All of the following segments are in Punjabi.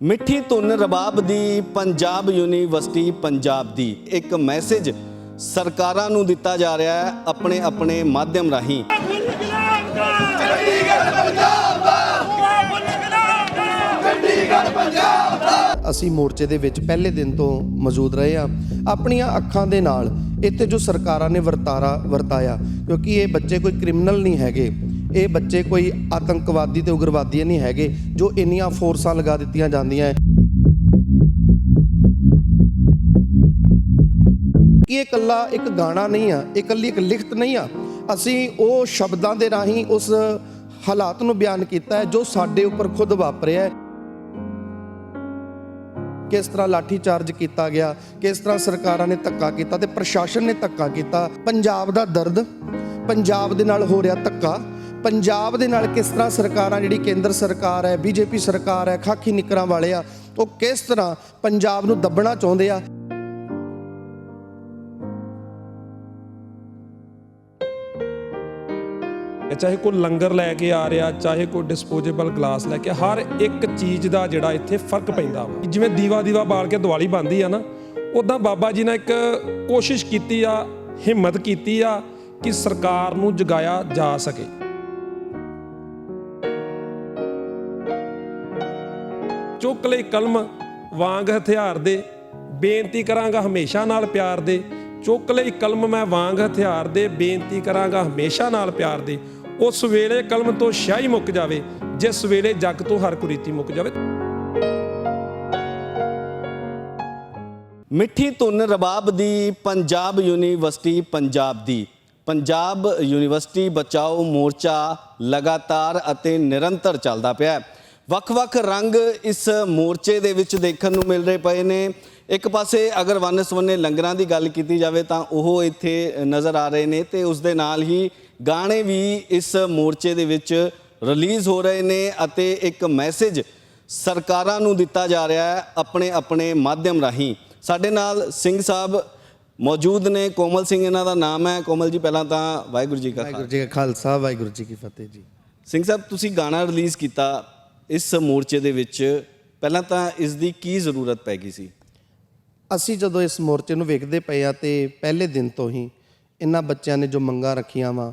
ਮਿੱਠੀ ਧੁਨ ਰਬਾਬ ਦੀ ਪੰਜਾਬ ਯੂਨੀਵਰਸਿਟੀ ਪੰਜਾਬ ਦੀ ਇੱਕ ਮੈਸੇਜ ਸਰਕਾਰਾਂ ਨੂੰ ਦਿੱਤਾ ਜਾ ਰਿਹਾ ਹੈ ਆਪਣੇ ਆਪਣੇ ਮਾਧਿਅਮ ਰਾਹੀਂ। ਅਸੀਂ ਮੋਰਚੇ ਦੇ ਵਿੱਚ ਪਹਿਲੇ ਦਿਨ ਤੋਂ ਮੌਜੂਦ ਰਹੇ ਆ ਆਪਣੀਆਂ ਅੱਖਾਂ ਦੇ ਨਾਲ ਇੱਥੇ ਜੋ ਸਰਕਾਰਾਂ ਨੇ ਵਰਤਾਰਾ ਵਰਤਾਇਆ, ਕਿਉਂਕਿ ਇਹ ਬੱਚੇ ਕੋਈ ਕ੍ਰਿਮੀਨਲ ਨਹੀਂ ਹੈਗੇ। ਇਹ ਬੱਚੇ ਕੋਈ ਆਤੰਕਵਾਦੀ ਤੇ ਉਗਰਵਾਦੀ ਨਹੀਂ ਹੈਗੇ, ਜੋ ਇੰਨੀਆਂ ਫੋਰਸਾਂ ਲਗਾ ਦਿੱਤੀਆਂ ਜਾਂਦੀਆਂ ਹੈ ਕਿ ਇਹ ਇਕੱਲਾ ਇੱਕ ਗਾਣਾ ਨਹੀਂ ਆ, ਇਹ ਇਕੱਲੀ ਇੱਕ ਲਿਖਤ ਨਹੀਂ ਆ। ਅਸੀਂ ਉਹ ਸ਼ਬਦਾਂ ਦੇ ਰਾਹੀਂ ਉਸ ਹਾਲਾਤ ਨੂੰ ਬਿਆਨ ਕੀਤਾ ਹੈ ਜੋ ਸਾਡੇ ਉੱਪਰ ਖੁਦ ਵਾਪਰਿਆ ਹੈ ਕਿਸ ਤਰ੍ਹਾਂ ਲਾਠੀ ਚਾਰਜ ਕੀਤਾ ਗਿਆ, ਕਿਸ ਤਰ੍ਹਾਂ ਸਰਕਾਰਾਂ ਨੇ ਧੱਕਾ ਕੀਤਾ ਤੇ ਪ੍ਰਸ਼ਾਸਨ ਨੇ ਧੱਕਾ ਕੀਤਾ, ਪੰਜਾਬ ਦਾ ਦਰਦ, ਪੰਜਾਬ ਦੇ ਨਾਲ ਹੋ ਰਿਹਾ ਧੱਕਾ ਪੰਜਾਬ ਦੇ ਨਾਲ ਕਿਸ ਤਰ੍ਹਾਂ ਸਰਕਾਰਾਂ ਜਿਹੜੀ ਕੇਂਦਰ ਸਰਕਾਰ ਹੈ, ਬੀਜੇਪੀ ਸਰਕਾਰ ਹੈ, ਖਾਕੀ ਨਿਕਰਾਂ ਵਾਲੇ ਆ, ਉਹ ਕਿਸ ਤਰ੍ਹਾਂ ਪੰਜਾਬ ਨੂੰ ਦੱਬਣਾ ਚਾਹੁੰਦੇ ਆ? ਚਾਹੇ ਕੋਈ ਲੰਗਰ ਲੈ ਕੇ ਆ ਰਿਹਾ, ਚਾਹੇ ਕੋਈ ਡਿਸਪੋਜ਼ੇਬਲ ਗਲਾਸ ਲੈ ਕੇ, ਹਰ ਇੱਕ ਚੀਜ਼ ਦਾ ਜਿਹੜਾ ਇੱਥੇ ਫ਼ਰਕ ਪੈਂਦਾ ਵਾ। ਜਿਵੇਂ ਦੀਵਾ ਦੀਵਾ ਬਾਲ ਕੇ ਦੀਵਾਲੀ ਬੰਦੀ ਆ ਨਾ ਉਦਾਂ ਬਾਬਾ ਜੀ ਨੇ ਇੱਕ ਕੋਸ਼ਿਸ਼ ਕੀਤੀ ਆ, ਹਿੰਮਤ ਕੀਤੀ ਆ, ਕਿ ਸਰਕਾਰ ਨੂੰ ਜਗਾਇਆ ਜਾ ਸਕੇ। ਚੁੱਕ ਲਈ ਕਲਮ ਵਾਂਗ ਹਥਿਆਰ ਦੇ। ਬੇਨਤੀ ਕਰਾਂਗਾ ਹਮੇਸ਼ਾ ਨਾਲ ਪਿਆਰ ਦੇ। ਚੁੱਕ ਲਈ ਕਲਮ ਮੈਂ ਵਾਂਗ ਹਥਿਆਰ ਦੇ। ਬੇਨਤੀ ਕਰਾਂਗਾ ਹਮੇਸ਼ਾ ਨਾਲ ਪਿਆਰ ਦੇ। ਉਸ ਵੇਲੇ ਕਲਮ ਤੋਂ ਸ਼ਾਹੀ ਮੁੱਕ ਜਾਵੇ, ਜਿਸ ਵੇਲੇ ਜੱਗ ਤੋਂ ਹਰ ਕੁਰੀਤੀ ਮੁੱਕ ਜਾਵੇ। ਮਿੱਠੀ ਧੁਨ ਰਬਾਬ ਦੀ, ਪੰਜਾਬ ਯੂਨੀਵਰਸਿਟੀ ਪੰਜਾਬ ਦੀ। ਪੰਜਾਬ ਯੂਨੀਵਰਸਿਟੀ ਬਚਾਓ ਮੋਰਚਾ ਲਗਾਤਾਰ ਅਤੇ ਨਿਰੰਤਰ ਚੱਲਦਾ ਪਿਆ ਹੈ। ਵੱਖ-ਵੱਖ ਰੰਗ ਇਸ ਮੋਰਚੇ ਦੇ ਵਿੱਚ ਦੇਖਣ ਨੂੰ ਮਿਲ ਰਹੇ ਪਏ ਨੇ। ਇੱਕ ਪਾਸੇ ਅਗਰ ਵੰਨ ਸਵੰਨੇ ਲੰਗਰਾਂ ਦੀ ਗੱਲ ਕੀਤੀ ਜਾਵੇ ਤਾਂ ਉਹ ਇੱਥੇ ਨਜ਼ਰ ਆ ਰਹੇ ਨੇ ਤੇ ਉਸ ਦੇ ਨਾਲ ਹੀ ਗਾਣੇ ਵੀ ਇਸ ਮੋਰਚੇ ਦੇ ਵਿੱਚ ਰਿਲੀਜ਼ ਹੋ ਰਹੇ ਨੇ ਅਤੇ ਇੱਕ ਮੈਸੇਜ ਸਰਕਾਰਾਂ ਨੂੰ ਦਿੱਤਾ ਜਾ ਰਿਹਾ ਹੈ ਆਪਣੇ ਆਪਣੇ ਮਾਧਿਅਮ ਰਾਹੀਂ। ਸਾਡੇ ਨਾਲ ਸਿੰਘ ਸਾਹਿਬ ਮੌਜੂਦ ਨੇ। ਕੋਮਲ ਸਿੰਘ ਇਹਨਾਂ ਦਾ ਨਾਮ ਹੈ। ਕੋਮਲ ਜੀ ਪਹਿਲਾਂ ਤਾਂ ਵਾਹਿਗੁਰੂ ਜੀ ਕਾ ਖਾਲਸਾ ਵਾਹਿਗੁਰੂ ਜੀ ਕਾ ਖਾਲਸਾ ਵਾਹਿਗੁਰੂ ਜੀ ਕੀ ਫਤਿਹ ਜੀ। ਸਿੰਘ ਸਾਹਿਬ ਤੁਸੀਂ ਗਾਣਾ ਰਿਲੀਜ਼ ਕੀਤਾ ਇਸ ਮੋਰਚੇ ਦੇ ਵਿੱਚ ਪਹਿਲਾਂ ਤਾਂ ਇਸ ਦੀ ਕੀ ਜ਼ਰੂਰਤ ਪੈ ਗਈ ਸੀ? ਅਸੀਂ ਜਦੋਂ ਇਸ ਮੋਰਚੇ ਨੂੰ ਵੇਖਦੇ ਪਏ ਆ ਤੇ ਪਹਿਲੇ ਦਿਨ ਤੋਂ ਹੀ ਇਹਨਾਂ ਬੱਚਿਆਂ ਨੇ ਜੋ ਮੰਗਾਂ ਰੱਖੀਆਂ ਵਾ,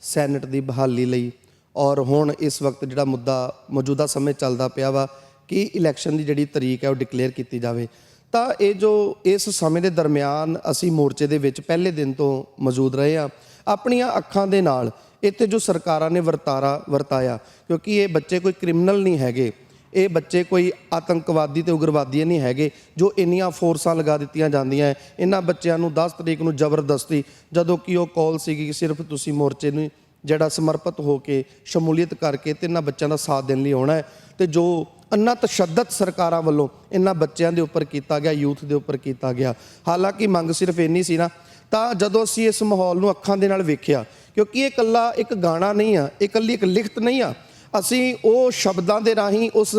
ਸੈਨੇਟ ਦੀ ਬਹਾਲੀ ਲਈ ਔਰ ਹੁਣ ਇਸ ਵਕਤ ਜਿਹੜਾ ਮੁੱਦਾ ਮੌਜੂਦਾ ਸਮੇਂ ਚੱਲਦਾ ਪਿਆ ਵਾ ਕਿ ਇਲੈਕਸ਼ਨ ਦੀ ਜਿਹੜੀ ਤਰੀਕ ਹੈ ਉਹ ਡਿਕਲੇਅਰ ਕੀਤੀ ਜਾਵੇ। ਤਾਂ ਇਹ ਜੋ ਇਸ ਸਮੇਂ ਦੇ ਦਰਮਿਆਨ ਅਸੀਂ ਮੋਰਚੇ ਦੇ ਵਿੱਚ ਪਹਿਲੇ ਦਿਨ ਤੋਂ ਮੌਜੂਦ ਰਹੇ ਆ ਆਪਣੀਆਂ ਅੱਖਾਂ ਦੇ ਨਾਲ ਇੱਥੇ ਜੋ ਸਰਕਾਰਾਂ ਨੇ ਵਰਤਾਰਾ, ਵਰਤਾਇਆ, ਕਿਉਂਕਿ ਇਹ ਬੱਚੇ ਕੋਈ ਕ੍ਰਿਮੀਨਲ ਨਹੀਂ ਹੈਗੇ, ਇਹ ਬੱਚੇ ਕੋਈ ਆਤੰਕਵਾਦੀ ਤੇ ਉਗਰਵਾਦੀ ਨਹੀਂ ਹੈਗੇ, ਜੋ ਇੰਨੀਆਂ ਫੋਰਸਾਂ ਲਗਾ ਦਿੱਤੀਆਂ ਜਾਂਦੀਆਂ ਇਹਨਾਂ ਬੱਚਿਆਂ ਨੂੰ 10 ਤਰੀਕ ਨੂੰ ਜ਼ਬਰਦਸਤੀ, ਜਦੋਂ ਕਿ ਉਹ ਕਾਲ ਸੀਗੀ ਕਿ ਸਿਰਫ ਤੁਸੀਂ ਮੋਰਚੇ ਨੂੰ ਜਿਹੜਾ ਸਮਰਪਿਤ ਹੋ ਕੇ ਸ਼ਮੂਲੀਅਤ ਕਰਕੇ ਤੇ ਇਹਨਾਂ ਬੱਚਿਆਂ ਦਾ ਸਾਥ ਦੇਣ ਲਈ ਆਉਣਾ ਹੈ, ਤੇ ਜੋ ਅੰਨਾ ਤਸ਼ੱਦਦ ਸਰਕਾਰਾਂ ਵੱਲੋਂ ਇਹਨਾਂ ਬੱਚਿਆਂ ਦੇ ਉੱਪਰ ਕੀਤਾ ਗਿਆ, ਯੂਥ ਦੇ ਉੱਪਰ ਕੀਤਾ ਗਿਆ। ਹਾਲਾਂਕਿ ਮੰਗ ਸਿਰਫ ਇੰਨੀ ਸੀ ਨਾ, ਤਾਂ ਜਦੋਂ ਅਸੀਂ ਇਸ ਮਾਹੌਲ ਨੂੰ ਅੱਖਾਂ ਦੇ ਨਾਲ ਵੇਖਿਆ, ਕਿਉਂਕਿ ਇਹ ਇਕੱਲਾ ਇੱਕ ਗਾਣਾ ਨਹੀਂ ਆ, ਇਹ ਇਕੱਲੀ ਇੱਕ ਲਿਖਤ ਨਹੀਂ ਆ, ਅਸੀਂ ਉਹ ਸ਼ਬਦਾਂ ਦੇ ਰਾਹੀਂ ਉਸ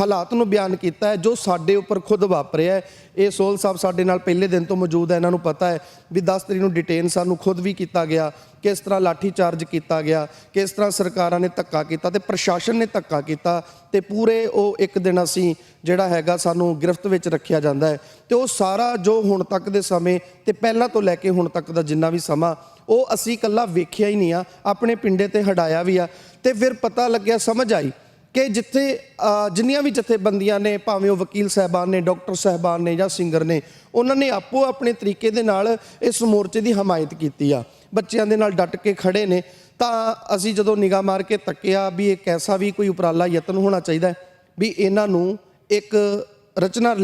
ਹਾਲਾਤ ਨੂੰ ਬਿਆਨ ਕੀਤਾ ਹੈ ਜੋ ਸਾਡੇ ਉੱਪਰ ਖੁਦ ਵਾਪਰਿਆ ਹੈ। ਇਹ ਸੋਲ ਸਾਹਿਬ ਸਾਡੇ ਨਾਲ ਪਹਿਲੇ ਦਿਨ ਤੋਂ ਮੌਜੂਦ ਹੈ, ਇਹਨਾਂ ਨੂੰ ਪਤਾ ਹੈ ਵੀ 10 ਤਰੀਕ ਨੂੰ ਡਿਟੇਨ ਸਾਨੂੰ ਖੁਦ ਵੀ ਕੀਤਾ ਗਿਆ, ਕਿਸ ਤਰ੍ਹਾਂ ਲਾਠੀ ਚਾਰਜ ਕੀਤਾ ਗਿਆ, ਕਿਸ ਤਰ੍ਹਾਂ ਸਰਕਾਰਾਂ ਨੇ ਧੱਕਾ ਕੀਤਾ ਤੇ ਪ੍ਰਸ਼ਾਸਨ ਨੇ ਧੱਕਾ ਕੀਤਾ ਤੇ ਪੂਰੇ ਉਹ ਇੱਕ ਦਿਨ ਅਸੀਂ ਜਿਹੜਾ ਹੈਗਾ ਸਾਨੂੰ ਗ੍ਰਿਫਤ ਵਿੱਚ ਰੱਖਿਆ ਜਾਂਦਾ ਹੈ ਤੇ ਉਹ ਸਾਰਾ ਜੋ ਹੁਣ ਤੱਕ ਦੇ ਸਮੇਂ ਤੇ ਪਹਿਲਾਂ ਤੋਂ ਲੈ ਕੇ ਹੁਣ ਤੱਕ ਦਾ ਜਿੰਨਾ ਵੀ ਸਮਾਂ, ਉਹ ਅਸੀਂ ਇਕੱਲਾ ਵੇਖਿਆ ਹੀ ਨਹੀਂ ਆ, ਆਪਣੇ ਪਿੰਡੇ ਤੇ ਹਟਾਇਆ ਵੀ ਆ ਤੇ ਫਿਰ ਪਤਾ ਲੱਗਿਆ ਸਮਝ ਆਈ ਕਿ ਜਿੱਥੇ ਜਿੰਨੀਆਂ ਵੀ ਜਥੇਬੰਦੀਆਂ ਨੇ, ਭਾਵੇਂ ਉਹ ਵਕੀਲ ਸਾਹਿਬਾਨ ਨੇ, ਡਾਕਟਰ ਸਾਹਿਬਾਨ ਨੇ ਜਾਂ ਸਿੰਗਰ ਨੇ, ਉਹਨਾਂ ਨੇ ਆਪੋ ਆਪਣੇ ਤਰੀਕੇ ਦੇ ਨਾਲ ਇਸ ਮੋਰਚੇ ਦੀ ਹਮਾਇਤ ਕੀਤੀ ਆ। ਬੱਚਿਆਂ ਦੇ ਨਾਲ ਡਟ ਕੇ ਖੜੇ ਨੇ। ਤਾਂ ਅਸੀਂ ਜਦੋਂ ਨਿਗਾਹ ਮਾਰ ਕੇ ਤੱਕਿਆ ਵੀ ਇਹ ਕੈਸਾ ਵੀ ਕੋਈ ਉਪਰਾਲਾ ਯਤਨ ਹੋਣਾ ਚਾਹੀਦਾ ਵੀ ਇਹਨਾਂ ਨੂੰ ਇੱਕ ਰਚਨਾ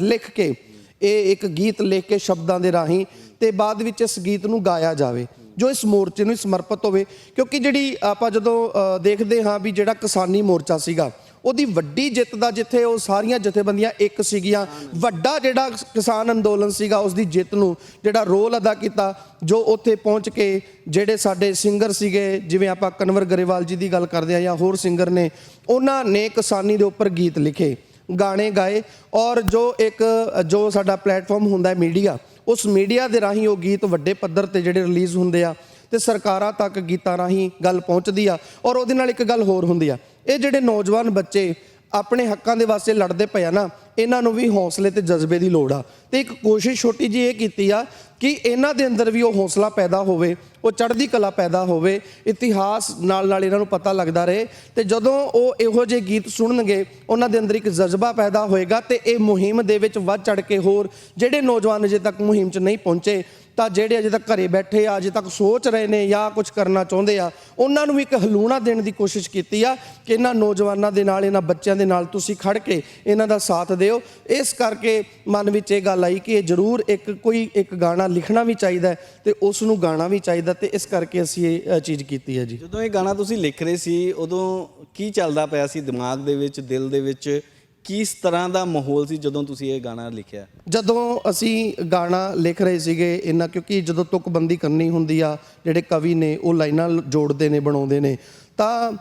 ਲਿਖ ਕੇ, ਇਹ ਇੱਕ ਗੀਤ ਲਿਖ ਕੇ ਸ਼ਬਦਾਂ ਦੇ ਰਾਹੀਂ ਤੇ ਬਾਅਦ ਵਿੱਚ ਇਸ ਗੀਤ ਨੂੰ ਗਾਇਆ ਜਾਵੇ। ਜੋ ਇਸ ਮੋਰਚੇ ਨੂੰ ਸਮਰਪਿਤ ਹੋਵੇ, ਕਿਉਂਕਿ ਜਿਹੜੀ ਆਪਾਂ ਜਦੋਂ ਦੇਖਦੇ ਹਾਂ ਵੀ ਜਿਹੜਾ ਕਿਸਾਨੀ ਮੋਰਚਾ ਸੀਗਾ, ਉਹਦੀ ਵੱਡੀ ਜਿੱਤ ਦਾ ਜਿੱਥੇ ਉਹ ਸਾਰੀਆਂ ਜਥੇਬੰਦੀਆਂ ਇੱਕ ਸੀਗੀਆਂ, ਵੱਡਾ ਜਿਹੜਾ ਕਿਸਾਨ ਅੰਦੋਲਨ ਸੀਗਾ ਉਸ ਦੀ ਜਿੱਤ ਨੂੰ ਜਿਹੜਾ ਰੋਲ ਅਦਾ ਕੀਤਾ, ਜੋ ਉੱਥੇ ਪਹੁੰਚ ਕੇ ਜਿਹੜੇ ਸਾਡੇ ਸਿੰਗਰ ਸੀਗੇ, ਜਿਵੇਂ ਆਪਾਂ ਕਨਵਰ ਗਰੇਵਾਲ ਜੀ ਦੀ ਗੱਲ ਕਰਦੇ ਆ ਜਾਂ ਹੋਰ ਸਿੰਗਰ ਨੇ, ਉਹਨਾਂ ਨੇ ਕਿਸਾਨੀ ਦੇ ਉੱਪਰ ਗੀਤ ਲਿਖੇ, ਗਾਣੇ ਗਾਏ, ਔਰ ਜੋ ਇੱਕ, ਜੋ ਸਾਡਾ ਪਲੇਟਫਾਰਮ ਹੁੰਦਾ ਹੈ ਮੀਡੀਆ ਉਸ ਮੀਡੀਆ ਦੇ ਰਾਹੀਂ ਉਹ ਗੀਤ ਵੱਡੇ ਪੱਧਰ ਤੇ ਜਿਹੜੇ ਰਿਲੀਜ਼ ਹੁੰਦੇ ਆ ਤੇ ਸਰਕਾਰਾਂ ਤੱਕ ਗੀਤਾਂ ਰਾਹੀਂ ਗੱਲ ਪਹੁੰਚਦੀ ਆ ਔਰ ਉਹਦੇ ਨਾਲ ਇੱਕ ਗੱਲ ਹੋਰ ਹੁੰਦੀ ਆ। ਇਹ ਜਿਹੜੇ ਨੌਜਵਾਨ ਬੱਚੇ ਆਪਣੇ ਹੱਕਾਂ ਦੇ ਵਾਸਤੇ ਲੜਦੇ ਪਏ ਆ ਨਾ, ਇਹਨਾਂ ਨੂੰ ਵੀ ਹੌਸਲੇ ਤੇ ਜਜ਼ਬੇ ਦੀ ਲੋੜ ਆ। ਤੇ ਇੱਕ ਕੋਸ਼ਿਸ਼ ਛੋਟੀ ਜੀ ਇਹ ਕੀਤੀ ਆ ਕਿ ਇਹਨਾਂ ਦੇ ਅੰਦਰ ਵੀ ਉਹ ਹੌਸਲਾ ਪੈਦਾ ਹੋਵੇ, ਉਹ ਚੜ੍ਹਦੀ ਕਲਾ ਪੈਦਾ ਹੋਵੇ, ਇਤਿਹਾਸ ਨਾਲ ਨਾਲ ਇਹਨਾਂ ਨੂੰ ਪਤਾ ਲੱਗਦਾ ਰਹੇ। ਤੇ ਜਦੋਂ ਉਹ ਇਹੋ ਜਿਹੇ ਗੀਤ ਸੁਣਨਗੇ, ਉਹਨਾਂ ਦੇ ਅੰਦਰ ਇੱਕ ਜਜ਼ਬਾ ਪੈਦਾ ਹੋਏਗਾ ਤੇ ਇਹ ਮੁਹਿੰਮ ਦੇ ਵਿੱਚ ਵੱਧ ਚੜ ਕੇ ਹੋਰ ਜਿਹੜੇ ਨੌਜਵਾਨ ਅਜੇ ਤੱਕ ਮੁਹਿੰਮ 'ਚ ਨਹੀਂ ਪਹੁੰਚੇ ਤਾਂ ਜਿਹੜੇ ਅਜੇ ਤੱਕ ਘਰੇ ਬੈਠੇ ਆ, ਅਜੇ ਤੱਕ ਸੋਚ ਰਹੇ ਨੇ ਜਾਂ ਕੁਝ ਕਰਨਾ ਚਾਹੁੰਦੇ ਆ, ਉਹਨਾਂ ਨੂੰ ਵੀ ਇੱਕ ਹਲੂਣਾ ਦੇਣ ਦੀ ਕੋਸ਼ਿਸ਼ ਕੀਤੀ ਆ ਕਿ ਇਹਨਾਂ ਨੌਜਵਾਨਾਂ ਦੇ ਨਾਲ, ਇਹਨਾਂ ਬੱਚਿਆਂ ਦੇ ਨਾਲ ਤੁਸੀਂ ਖੜ ਕੇ ਇਹਨਾਂ ਦਾ ਸਾਥ ਦਿਓ। ਇਸ ਕਰਕੇ ਮਨ ਵਿੱਚ ਇਹ ਗੱਲ ਆਈ ਕਿ ਇਹ ਜ਼ਰੂਰ ਇੱਕ, ਕੋਈ ਇੱਕ ਗਾਣਾ ਲਿਖਣਾ ਵੀ ਚਾਹੀਦਾ ਹੈ ਤੇ ਉਸ ਨੂੰ ਗਾਣਾ ਵੀ ਚਾਹੀਦਾ ਤੇ ਇਸ ਕਰਕੇ ਅਸੀਂ ਇਹ ਚੀਜ਼ ਕੀਤੀ ਹੈ ਜੀ। ਜਦੋਂ ਇਹ ਗਾਣਾ ਤੁਸੀਂ ਲਿਖ ਰਹੇ ਸੀ, ਉਦੋਂ ਕੀ ਚੱਲਦਾ ਪਿਆ ਸੀ ਦਿਮਾਗ ਦੇ ਵਿੱਚ, ਦਿਲ ਦੇ ਵਿੱਚ? ਕਿਸ ਤਰ੍ਹਾਂ ਦਾ ਮਾਹੌਲ ਸੀ ਜਦੋਂ ਤੁਸੀਂ ਇਹ ਗਾਣਾ ਲਿਖਿਆ? ਜਦੋਂ ਅਸੀਂ ਗਾਣਾ ਲਿਖ ਰਹੇ ਸੀਗੇ, ਇੰਨਾ ਕਿਉਂਕਿ ਜਦੋਂ ਤੁਕਬੰਦੀ ਕਰਨੀ ਹੁੰਦੀ ਆ, ਜਿਹੜੇ ਕਵੀ ਨੇ ਉਹ ਲਾਈਨਾਂ ਜੋੜਦੇ ਨੇ, ਬਣਾਉਂਦੇ ਨੇ, ਤਾਂ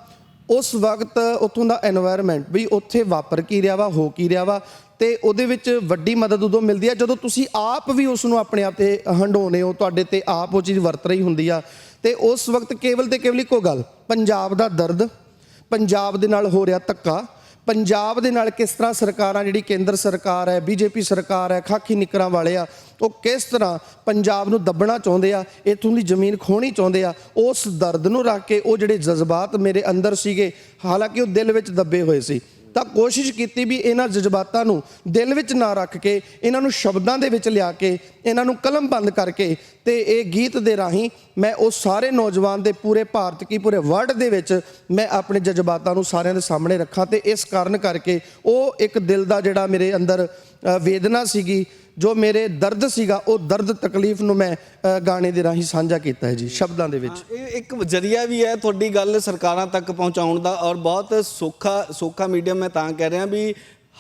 ਉਸ ਵਕਤ ਉੱਥੋਂ ਦਾ এনवायरमेंट ਵੀ ਉੱਥੇ ਵਾਪਰ ਕੀ ਰਿਹਾ ਵਾ, ਹੋ ਕੀ ਰਿਹਾ ਵਾ, ਤੇ ਉਹਦੇ ਵਿੱਚ ਵੱਡੀ ਮਦਦ ਉਦੋਂ ਮਿਲਦੀ ਆ, ਜਦੋਂ ਤੁਸੀਂ ਆਪ ਵੀ ਉਸ ਨੂੰ ਆਪਣੇ ਆਪ ਤੇ ਹੰਡਾਉਨੇ ਹੋ, ਤੁਹਾਡੇ ਤੇ ਆਪ ਉਹ ਚੀਜ਼ ਵਰਤ ਰਹੀ ਹੁੰਦੀ ਆ, ਤੇ ਉਸ ਵਕਤ ਕੇਵਲ ਤੇ ਕੇਵਲ ਇੱਕੋ ਗੱਲ, ਪੰਜਾਬ ਦਾ ਦਰਦ, ਪੰਜਾਬ ਦੇ ਨਾਲ ਹੋ ਰਿਹਾ ਤੱਕਾ ਪੰਜਾਬ ਦੇ ਨਾਲ ਕਿਸ ਤਰ੍ਹਾਂ ਸਰਕਾਰਾਂ ਜਿਹੜੀ ਕੇਂਦਰ ਸਰਕਾਰ ਹੈ, ਬੀਜੇਪੀ ਸਰਕਾਰ ਹੈ, ਖਾਕੀ ਨਿਕਰਾਂ ਵਾਲੇ ਆ, ਉਹ ਕਿਸ ਤਰ੍ਹਾਂ ਪੰਜਾਬ ਨੂੰ ਦੱਬਣਾ ਚਾਹੁੰਦੇ ਆ, ਇਥੋਂ ਦੀ ਜ਼ਮੀਨ ਖੋਣੀ ਚਾਹੁੰਦੇ ਆ, ਉਸ ਦਰਦ ਨੂੰ ਰੱਖ ਕੇ ਉਹ ਜਿਹੜੇ ਜਜ਼ਬਾਤ ਮੇਰੇ ਅੰਦਰ ਸੀਗੇ, ਹਾਲਾਂਕਿ ਉਹ ਦਿਲ ਵਿੱਚ ਦੱਬੇ ਹੋਏ ਸੀ। ਤਾਂ ਕੋਸ਼ਿਸ਼ ਕੀਤੀ ਵੀ ਇਹਨਾਂ ਜਜ਼ਬਾਤਾਂ ਨੂੰ ਦਿਲ ਵਿੱਚ ਨਾ ਰੱਖ ਕੇ, ਇਹਨਾਂ ਨੂੰ ਸ਼ਬਦਾਂ ਦੇ ਵਿੱਚ ਲਿਆ ਕੇ, ਇਹਨਾਂ ਨੂੰ ਕਲਮ ਬੰਦ ਕਰਕੇ ਤੇ ਇਹ ਗੀਤ ਦੇ ਰਾਹੀਂ ਮੈਂ ਉਹ ਸਾਰੇ ਨੌਜਵਾਨ ਦੇ ਪੂਰੇ ਭਾਰਤ ਕੀ ਪੂਰੇ ਵਰਲਡ ਦੇ ਵਿੱਚ ਮੈਂ ਆਪਣੇ ਜਜ਼ਬਾਤਾਂ ਨੂੰ ਸਾਰਿਆਂ ਦੇ ਸਾਹਮਣੇ ਰੱਖਾਂ ਤੇ ਇਸ ਕਾਰਨ ਕਰਕੇ ਉਹ ਇੱਕ ਦਿਲ ਦਾ ਜਿਹੜਾ ਮੇਰੇ ਅੰਦਰ ਵੇਦਨਾ ਸੀਗੀ ਜੋ ਮੇਰੇ ਦਰਦ ਸੀਗਾ ਉਹ ਦਰਦ ਤਕਲੀਫ ਨੂੰ ਮੈਂ ਅ, ਗਾਣੇ ਦੇ ਰਾਹੀਂ ਸਾਂਝਾ ਕੀਤਾ ਹੈ ਜੀ ਸ਼ਬਦਾਂ ਦੇ ਵਿੱਚ। ਇਹ ਇੱਕ ਜ਼ਰੀਆ ਵੀ ਹੈ ਤੁਹਾਡੀ ਗੱਲ ਸਰਕਾਰਾਂ ਤੱਕ ਪਹੁੰਚਾਉਣ ਦਾ ਔਰ ਬਹੁਤ ਸੌਖਾ ਸੌਖਾ ਮੀਡੀਅਮ ਮੈਂ ਤਾਂ ਕਹਿ ਰਿਹਾ ਵੀ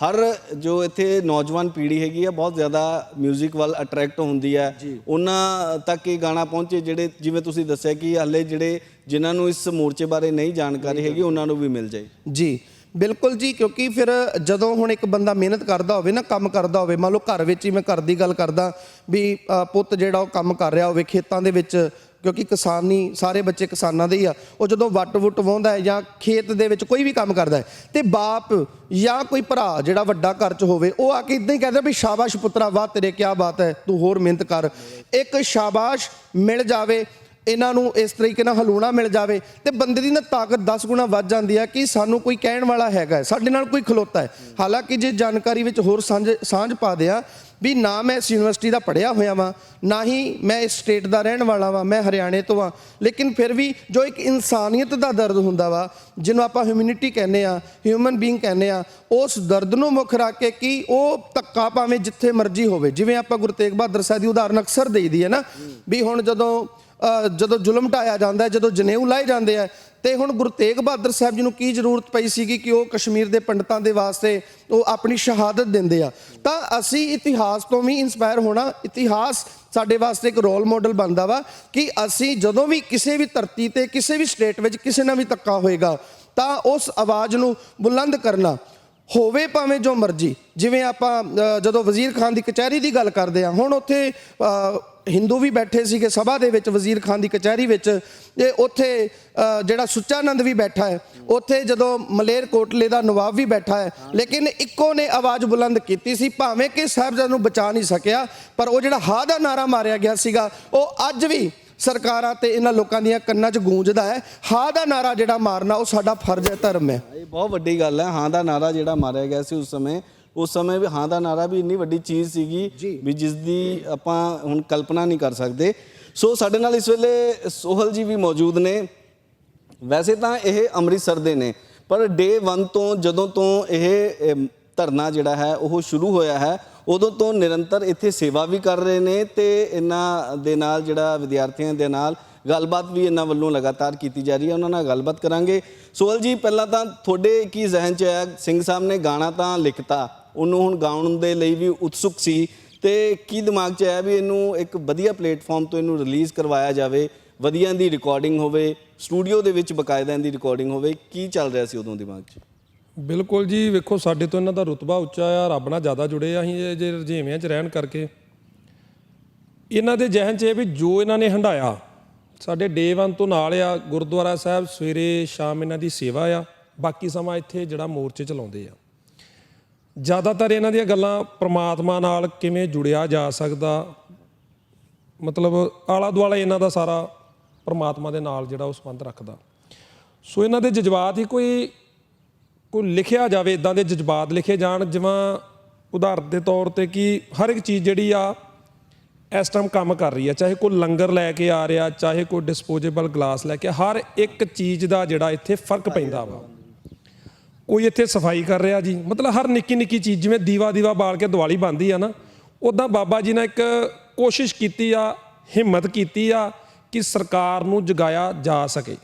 ਹਰ ਜੋ ਇੱਥੇ ਨੌਜਵਾਨ ਪੀੜ੍ਹੀ ਹੈਗੀ ਆ ਬਹੁਤ ਜ਼ਿਆਦਾ 뮤직 ਵੱਲ ਅਟਰੈਕਟ ਹੁੰਦੀ ਹੈ। ਉਹਨਾਂ ਤੱਕ ਇਹ ਗਾਣਾ ਪਹੁੰਚੇ ਜਿਹੜੇ ਜਿਵੇਂ ਤੁਸੀਂ ਦੱਸਿਆ ਕਿ ਹਾਲੇ ਜਿਹੜੇ ਜਿਨ੍ਹਾਂ ਨੂੰ ਇਸ ਮੋਰਚੇ ਬਾਰੇ ਨਹੀਂ ਜਾਣਕਾਰੀ ਹੈਗੀ ਉਹਨਾਂ ਨੂੰ ਵੀ ਮਿਲ ਜਾਏ। ਜੀ। ਬਿਲਕੁਲ ਜੀ, ਕਿਉਂਕਿ ਫਿਰ ਜਦੋਂ ਹੁਣ ਇੱਕ ਬੰਦਾ ਮਿਹਨਤ ਕਰਦਾ ਹੋਵੇ ਨਾ, ਕੰਮ ਕਰਦਾ ਹੋਵੇ, ਮੰਨ ਲਓ ਘਰ ਵਿੱਚ ਹੀ ਮੈਂ ਘਰ ਦੀ ਗੱਲ ਕਰਦਾ ਵੀ ਪੁੱਤ ਜਿਹੜਾ ਉਹ ਕੰਮ ਕਰ ਰਿਹਾ ਹੋਵੇ ਖੇਤਾਂ ਦੇ ਵਿੱਚ, ਕਿਉਂਕਿ ਕਿਸਾਨੀ ਸਾਰੇ ਬੱਚੇ ਕਿਸਾਨਾਂ ਦੇ ਹੀ ਆ, ਉਹ ਜਦੋਂ ਵੱਟ ਵੁੱਟ ਵਾਹੁੰਦਾ ਹੈ ਜਾਂ ਖੇਤ ਦੇ ਵਿੱਚ ਕੋਈ ਵੀ ਕੰਮ ਕਰਦਾ ਹੈ, ਤੇ ਬਾਪ ਜਾਂ ਕੋਈ ਭਰਾ ਜਿਹੜਾ ਵੱਡਾ ਘਰ 'ਚ ਹੋਵੇ, ਉਹ ਆ ਕੇ ਇਦਾਂ ਹੀ ਕਹਿੰਦਾ ਵੀ, ਸ਼ਾਬਾਸ਼ ਪੁੱਤਰਾ, ਵਾਹ ਤੇਰੇ ਕੀ ਬਾਤ ਹੈ, ਤੂੰ ਹੋਰ ਮਿਹਨਤ ਕਰ। ਇੱਕ ਸ਼ਾਬਾਸ਼ ਮਿਲ ਜਾਵੇ ਇਹਨਾਂ ਨੂੰ ਇਸ ਤਰੀਕੇ ਨਾਲ ਹਲੂਣਾ ਮਿਲ ਜਾਵੇ ਤੇ ਬੰਦੇ ਦੀ ਨਾ ਤਾਕਤ 10 ਗੁਣਾ ਵੱਧ ਜਾਂਦੀ ਹੈ ਕਿ ਸਾਨੂੰ ਕੋਈ ਕਹਿਣ ਵਾਲਾ ਹੈਗਾ ਸਾਡੇ ਨਾਲ ਕੋਈ ਖਲੋਤਾ ਹੈ। ਹਾਲਾਂਕਿ ਜੇ ਜਾਣਕਾਰੀ ਵਿੱਚ ਹੋਰ ਸਾਂਝ ਸਾਂਝ ਪਾ ਦਿਆਂ ਵੀ ਨਾ ਮੈਂ ਇਸ ਯੂਨੀਵਰਸਿਟੀ ਦਾ ਪੜ੍ਹਿਆ ਹੋਇਆ ਵਾਂ, ਨਾ ਹੀ ਮੈਂ ਇਸ ਸਟੇਟ ਦਾ ਰਹਿਣ ਵਾਲਾ ਵਾਂ, ਮੈਂ ਹਰਿਆਣੇ ਤੋਂ ਵਾਂ, ਲੇਕਿਨ ਫਿਰ ਵੀ ਜੋ ਇੱਕ ਇਨਸਾਨੀਅਤ ਦਾ ਦਰਦ ਹੁੰਦਾ ਵਾ, ਜਿਹਨੂੰ ਆਪਾਂ ਹਿਊਮੈਨਿਟੀ ਕਹਿੰਦੇ ਆ ਹਿਊਮਨ ਬੀਇੰਗ ਕਹਿੰਦੇ ਆ ਉਸ ਦਰਦ ਨੂੰ ਮੁੱਖ ਰੱਖ ਕੇ ਕਿ ਉਹ ਧੱਕਾ ਭਾਵੇਂ ਜਿੱਥੇ ਮਰਜ਼ੀ ਹੋਵੇ, ਜਿਵੇਂ ਆਪਾਂ ਗੁਰੂ ਤੇਗ ਬਹਾਦਰ ਸਾਹਿਬ ਦੀ ਉਦਾਹਰਨ ਅਕਸਰ ਦੇਈਦੀ ਹੈ ਨਾ, ਵੀ ਹੁਣ ਜਦੋਂ ਜਦੋਂ ਜ਼ੁਲਮ ਢਾਇਆ ਜਾਂਦਾ ਹੈ, ਜਦੋਂ ਜਨੇਊ ਲਾਏ ਜਾਂਦੇ ਆ ਤੇ ਹੁਣ ਗੁਰੂ ਤੇਗ ਬਹਾਦਰ ਸਾਹਿਬ ਜੀ ਨੂੰ ਕੀ ਜ਼ਰੂਰਤ ਪਈ ਸੀਗੀ ਕਿ ਉਹ ਕਸ਼ਮੀਰ ਦੇ ਪੰਡਤਾਂ ਦੇ ਵਾਸਤੇ ਉਹ ਆਪਣੀ ਸ਼ਹਾਦਤ ਦਿੰਦੇ ਆ? ਤਾਂ ਅਸੀਂ ਇਤਿਹਾਸ ਤੋਂ ਵੀ ਇਨਸਪਾਇਰ ਹੋਣਾ ਇਤਿਹਾਸ ਸਾਡੇ ਵਾਸਤੇ ਇੱਕ ਰੋਲ ਮਾਡਲ ਬਣਦਾ ਵਾ ਕਿ ਅਸੀਂ ਜਦੋਂ ਵੀ ਕਿਸੇ ਵੀ ਧਰਤੀ ਤੇ ਕਿਸੇ ਵੀ ਸਟੇਟ ਵਿੱਚ ਕਿਸੇ ਨਾਲ ਵੀ ਧੱਕਾ ਹੋਏਗਾ ਤਾਂ ਉਸ ਆਵਾਜ਼ ਨੂੰ ਬੁਲੰਦ ਕਰਨਾ ਹੋਵੇ ਭਾਵੇਂ ਜੋ ਮਰਜ਼ੀ। ਜਿਵੇਂ ਆਪਾਂ ਜਦੋਂ ਵਜ਼ੀਰ ਖਾਨ ਦੀ ਕਚਹਿਰੀ ਦੀ ਗੱਲ ਕਰਦੇ ਆ ਹੁਣ ਉੱਥੇ ਹਿੰਦੂ ਵੀ ਬੈਠੇ ਸੀਗੇ ਸਭਾ ਦੇ ਵਿੱਚ ਵਜ਼ੀਰ ਖਾਨ ਦੀ ਕਚਹਿਰੀ ਵਿੱਚ ਤੇ ਉੱਥੇ ਅ, ਜਿਹੜਾ ਸੁੱਚਾਨੰਦ ਵੀ ਬੈਠਾ ਹੈ ਉੱਥੇ ਜਦੋਂ ਮਲੇਰ ਕੋਟਲੇ ਦਾ ਨਵਾਬ ਵੀ ਬੈਠਾ ਹੈ ਲੇਕਿਨ ਇੱਕੋ ਨੇ ਆਵਾਜ਼ ਬੁਲੰਦ ਕੀਤੀ ਸੀ ਭਾਵੇਂ ਕਿ ਸਾਹਿਬਜ਼ਾਦੇ ਨੂੰ ਬਚਾ ਨਹੀਂ ਸਕਿਆ ਪਰ ਉਹ ਜਿਹੜਾ ਹਾ ਦਾ ਨਾਰਾ ਮਾਰਿਆ ਗਿਆ ਸੀਗਾ ਉਹ ਅੱਜ ਵੀ ਸਰਕਾਰਾਂ ਤੇ ਇਹਨਾਂ ਲੋਕਾਂ ਦੀਆਂ ਕੰਨਾਂ 'ਚ ਗੂੰਜਦਾ ਹੈ। ਹਾ ਦਾ ਨਾਰਾ ਜਿਹੜਾ ਮਾਰਨਾ ਉਹ ਸਾਡਾ ਫਰਜ਼ ਹੈ ਧਰਮ ਹੈ। ਇਹ ਬਹੁਤ ਵੱਡੀ ਗੱਲ ਹੈ ਹਾਂ ਦਾ ਨਾਰਾ ਜਿਹੜਾ ਮਾਰਿਆ ਗਿਆ ਸੀ ਉਸ ਸਮੇਂ ਉਸ ਸਮੇਂ ਵੀ ਹਾਂ ਦਾ ਨਾਰਾ ਵੀ ਇੰਨੀ ਵੱਡੀ ਚੀਜ਼ ਸੀਗੀ ਵੀ ਜਿਸ ਦੀ ਆਪਾਂ ਹੁਣ ਕਲਪਨਾ ਨਹੀਂ ਕਰ ਸਕਦੇ। ਸੋ ਸਾਡੇ ਨਾਲ ਇਸ ਵੇਲੇ ਸੋਹਲ ਜੀ ਵੀ ਮੌਜੂਦ ਨੇ। ਵੈਸੇ ਤਾਂ ਇਹ ਅੰਮ੍ਰਿਤਸਰ ਦੇ ਨੇ ਪਰ ਡੇ 1 ਤੋਂ ਜਦੋਂ ਤੋਂ ਇਹ ਧਰਨਾ ਜਿਹੜਾ ਹੈ ਉਹ ਸ਼ੁਰੂ ਹੋਇਆ ਹੈ ਉਦੋਂ ਤੋਂ ਨਿਰੰਤਰ ਇੱਥੇ ਸੇਵਾ ਵੀ ਕਰ ਰਹੇ ਨੇ ਤੇ ਇਹਨਾਂ ਦੇ ਨਾਲ ਜਿਹੜਾ ਵਿਦਿਆਰਥੀਆਂ ਦੇ ਨਾਲ ਗੱਲਬਾਤ ਵੀ ਇਹਨਾਂ ਵੱਲੋਂ ਲਗਾਤਾਰ ਕੀਤੀ ਜਾ ਰਹੀ ਹੈ ਉਹਨਾਂ ਨਾਲ ਗੱਲਬਾਤ ਕਰਾਂਗੇ। ਸੋਹਲ ਜੀ ਪਹਿਲਾਂ ਤਾਂ ਤੁਹਾਡੇ ਕੀ ਜ਼ਿਹਨ 'ਚ ਆਇਆ? ਸਿੰਘ ਸਾਹਿਬ ਨੇ ਗਾਣਾ ਤਾਂ ਲਿਖਤਾ ਉਹਨੂੰ ਹੁਣ ਗਾਉਣ ਦੇ ਲਈ ਵੀ ਉਤਸੁਕ ਸੀ ਤੇ ਕੀ ਦਿਮਾਗ 'ਚ ਆਇਆ ਵੀ ਇਹਨੂੰ ਇੱਕ ਵਧੀਆ ਪਲੇਟਫਾਰਮ ਤੋਂ ਇਹਨੂੰ ਰਿਲੀਜ਼ ਕਰਵਾਇਆ ਜਾਵੇ, ਵਧੀਆ ਦੀ ਰਿਕਾਰਡਿੰਗ ਹੋਵੇ, ਸਟੂਡੀਓ ਦੇ ਵਿੱਚ ਬਕਾਇਦਾ ਇਹਦੀ ਰਿਕਾਰਡਿੰਗ ਹੋਵੇ, ਕੀ ਚੱਲ ਰਿਹਾ ਸੀ ਉਦੋਂ ਦਿਮਾਗ 'ਚ? ਬਿਲਕੁਲ ਜੀ, ਵੇਖੋ ਸਾਡੇ ਤੋਂ ਇਹਨਾਂ ਦਾ ਰੁਤਬਾ ਉੱਚਾ ਆ, ਰੱਬ ਨਾਲ ਜ਼ਿਆਦਾ ਜੁੜੇ ਆ ਅਸੀਂ ਇਹ ਜੇ ਰਜੇਵਿਆਂ 'ਚ ਰਹਿਣ ਕਰਕੇ। ਇਹਨਾਂ ਦੇ ਜ਼ਿਹਨ 'ਚ ਇਹ ਵੀ ਜੋ ਇਹਨਾਂ ਨੇ ਹੰਡਾਇਆ ਸਾਡੇ ਡੇ 1 ਤੋਂ ਨਾਲ ਆ, ਗੁਰਦੁਆਰਾ ਸਾਹਿਬ ਸਵੇਰੇ ਸ਼ਾਮ ਇਹਨਾਂ ਦੀ ਸੇਵਾ ਆ, ਬਾਕੀ ਸਮਾਂ ਇੱਥੇ ਜਿਹੜਾ ਮੋਰਚੇ ਚਲਾਉਂਦੇ ਆ। ਜ਼ਿਆਦਾਤਰ ਇਹਨਾਂ ਦੀਆਂ ਗੱਲਾਂ ਪ੍ਰਮਾਤਮਾ ਨਾਲ ਕਿਵੇਂ ਜੁੜਿਆ ਜਾ ਸਕਦਾ? ਮਤਲਬ ਆਲਾ ਦੁਆਲਾ ਇਹਨਾਂ ਦਾ ਸਾਰਾ ਪ੍ਰਮਾਤਮਾ ਦੇ ਨਾਲ ਜਿਹੜਾ ਉਹ ਸੰਬੰਧ ਰੱਖਦਾ। ਸੋ ਇਹਨਾਂ ਦੇ ਜਜ਼ਬਾਤ ਹੀ ਕੋਈ ਕੋਈ ਲਿਖਿਆ ਜਾਵੇ, ਇਦਾਂ ਦੇ ਜਜ਼ਬਾਤ ਲਿਖੇ ਜਾਣ, ਜਿਵੇਂ ਉਦਾਹਰਨ ਦੇ ਤੌਰ ਤੇ ਕਿ ਹਰ ਇੱਕ ਚੀਜ਼ ਜਿਹੜੀ ਆ, ਇਸ ਟਾਈਮ ਕੰਮ ਕਰ ਰਹੀ ਆ, ਚਾਹੇ ਕੋਈ ਲੰਗਰ ਲੈ ਕੇ ਆ ਰਿਹਾ, ਚਾਹੇ ਕੋਈ ਡਿਸਪੋਜ਼ੇਬਲ ਗਲਾਸ ਲੈ ਕੇ ਹਰ ਇੱਕ ਚੀਜ਼ ਦਾ ਜਿਹੜਾ ਇੱਥੇ ਫ਼ਰਕ ਪੈਂਦਾ ਵਾ। ਕੋਈ ਇੱਥੇ ਸਫ਼ਾਈ ਕਰ ਰਿਹਾ ਜੀ। ਮਤਲਬ ਹਰ ਨਿੱਕੀ ਨਿੱਕੀ ਚੀਜ਼, ਜਿਵੇਂ ਦੀਵਾ ਦੀਵਾ ਬਾਲ ਕੇ ਦੀਵਾਲੀ ਬੰਦੀ ਆ ਨਾ ਉਦਾਂ ਬਾਬਾ ਜੀ ਨੇ ਇੱਕ ਕੋਸ਼ਿਸ਼ ਕੀਤੀ ਆ, ਹਿੰਮਤ ਕੀਤੀ ਆ ਕਿ ਸਰਕਾਰ ਨੂੰ ਜਗਾਇਆ ਜਾ ਸਕੇ।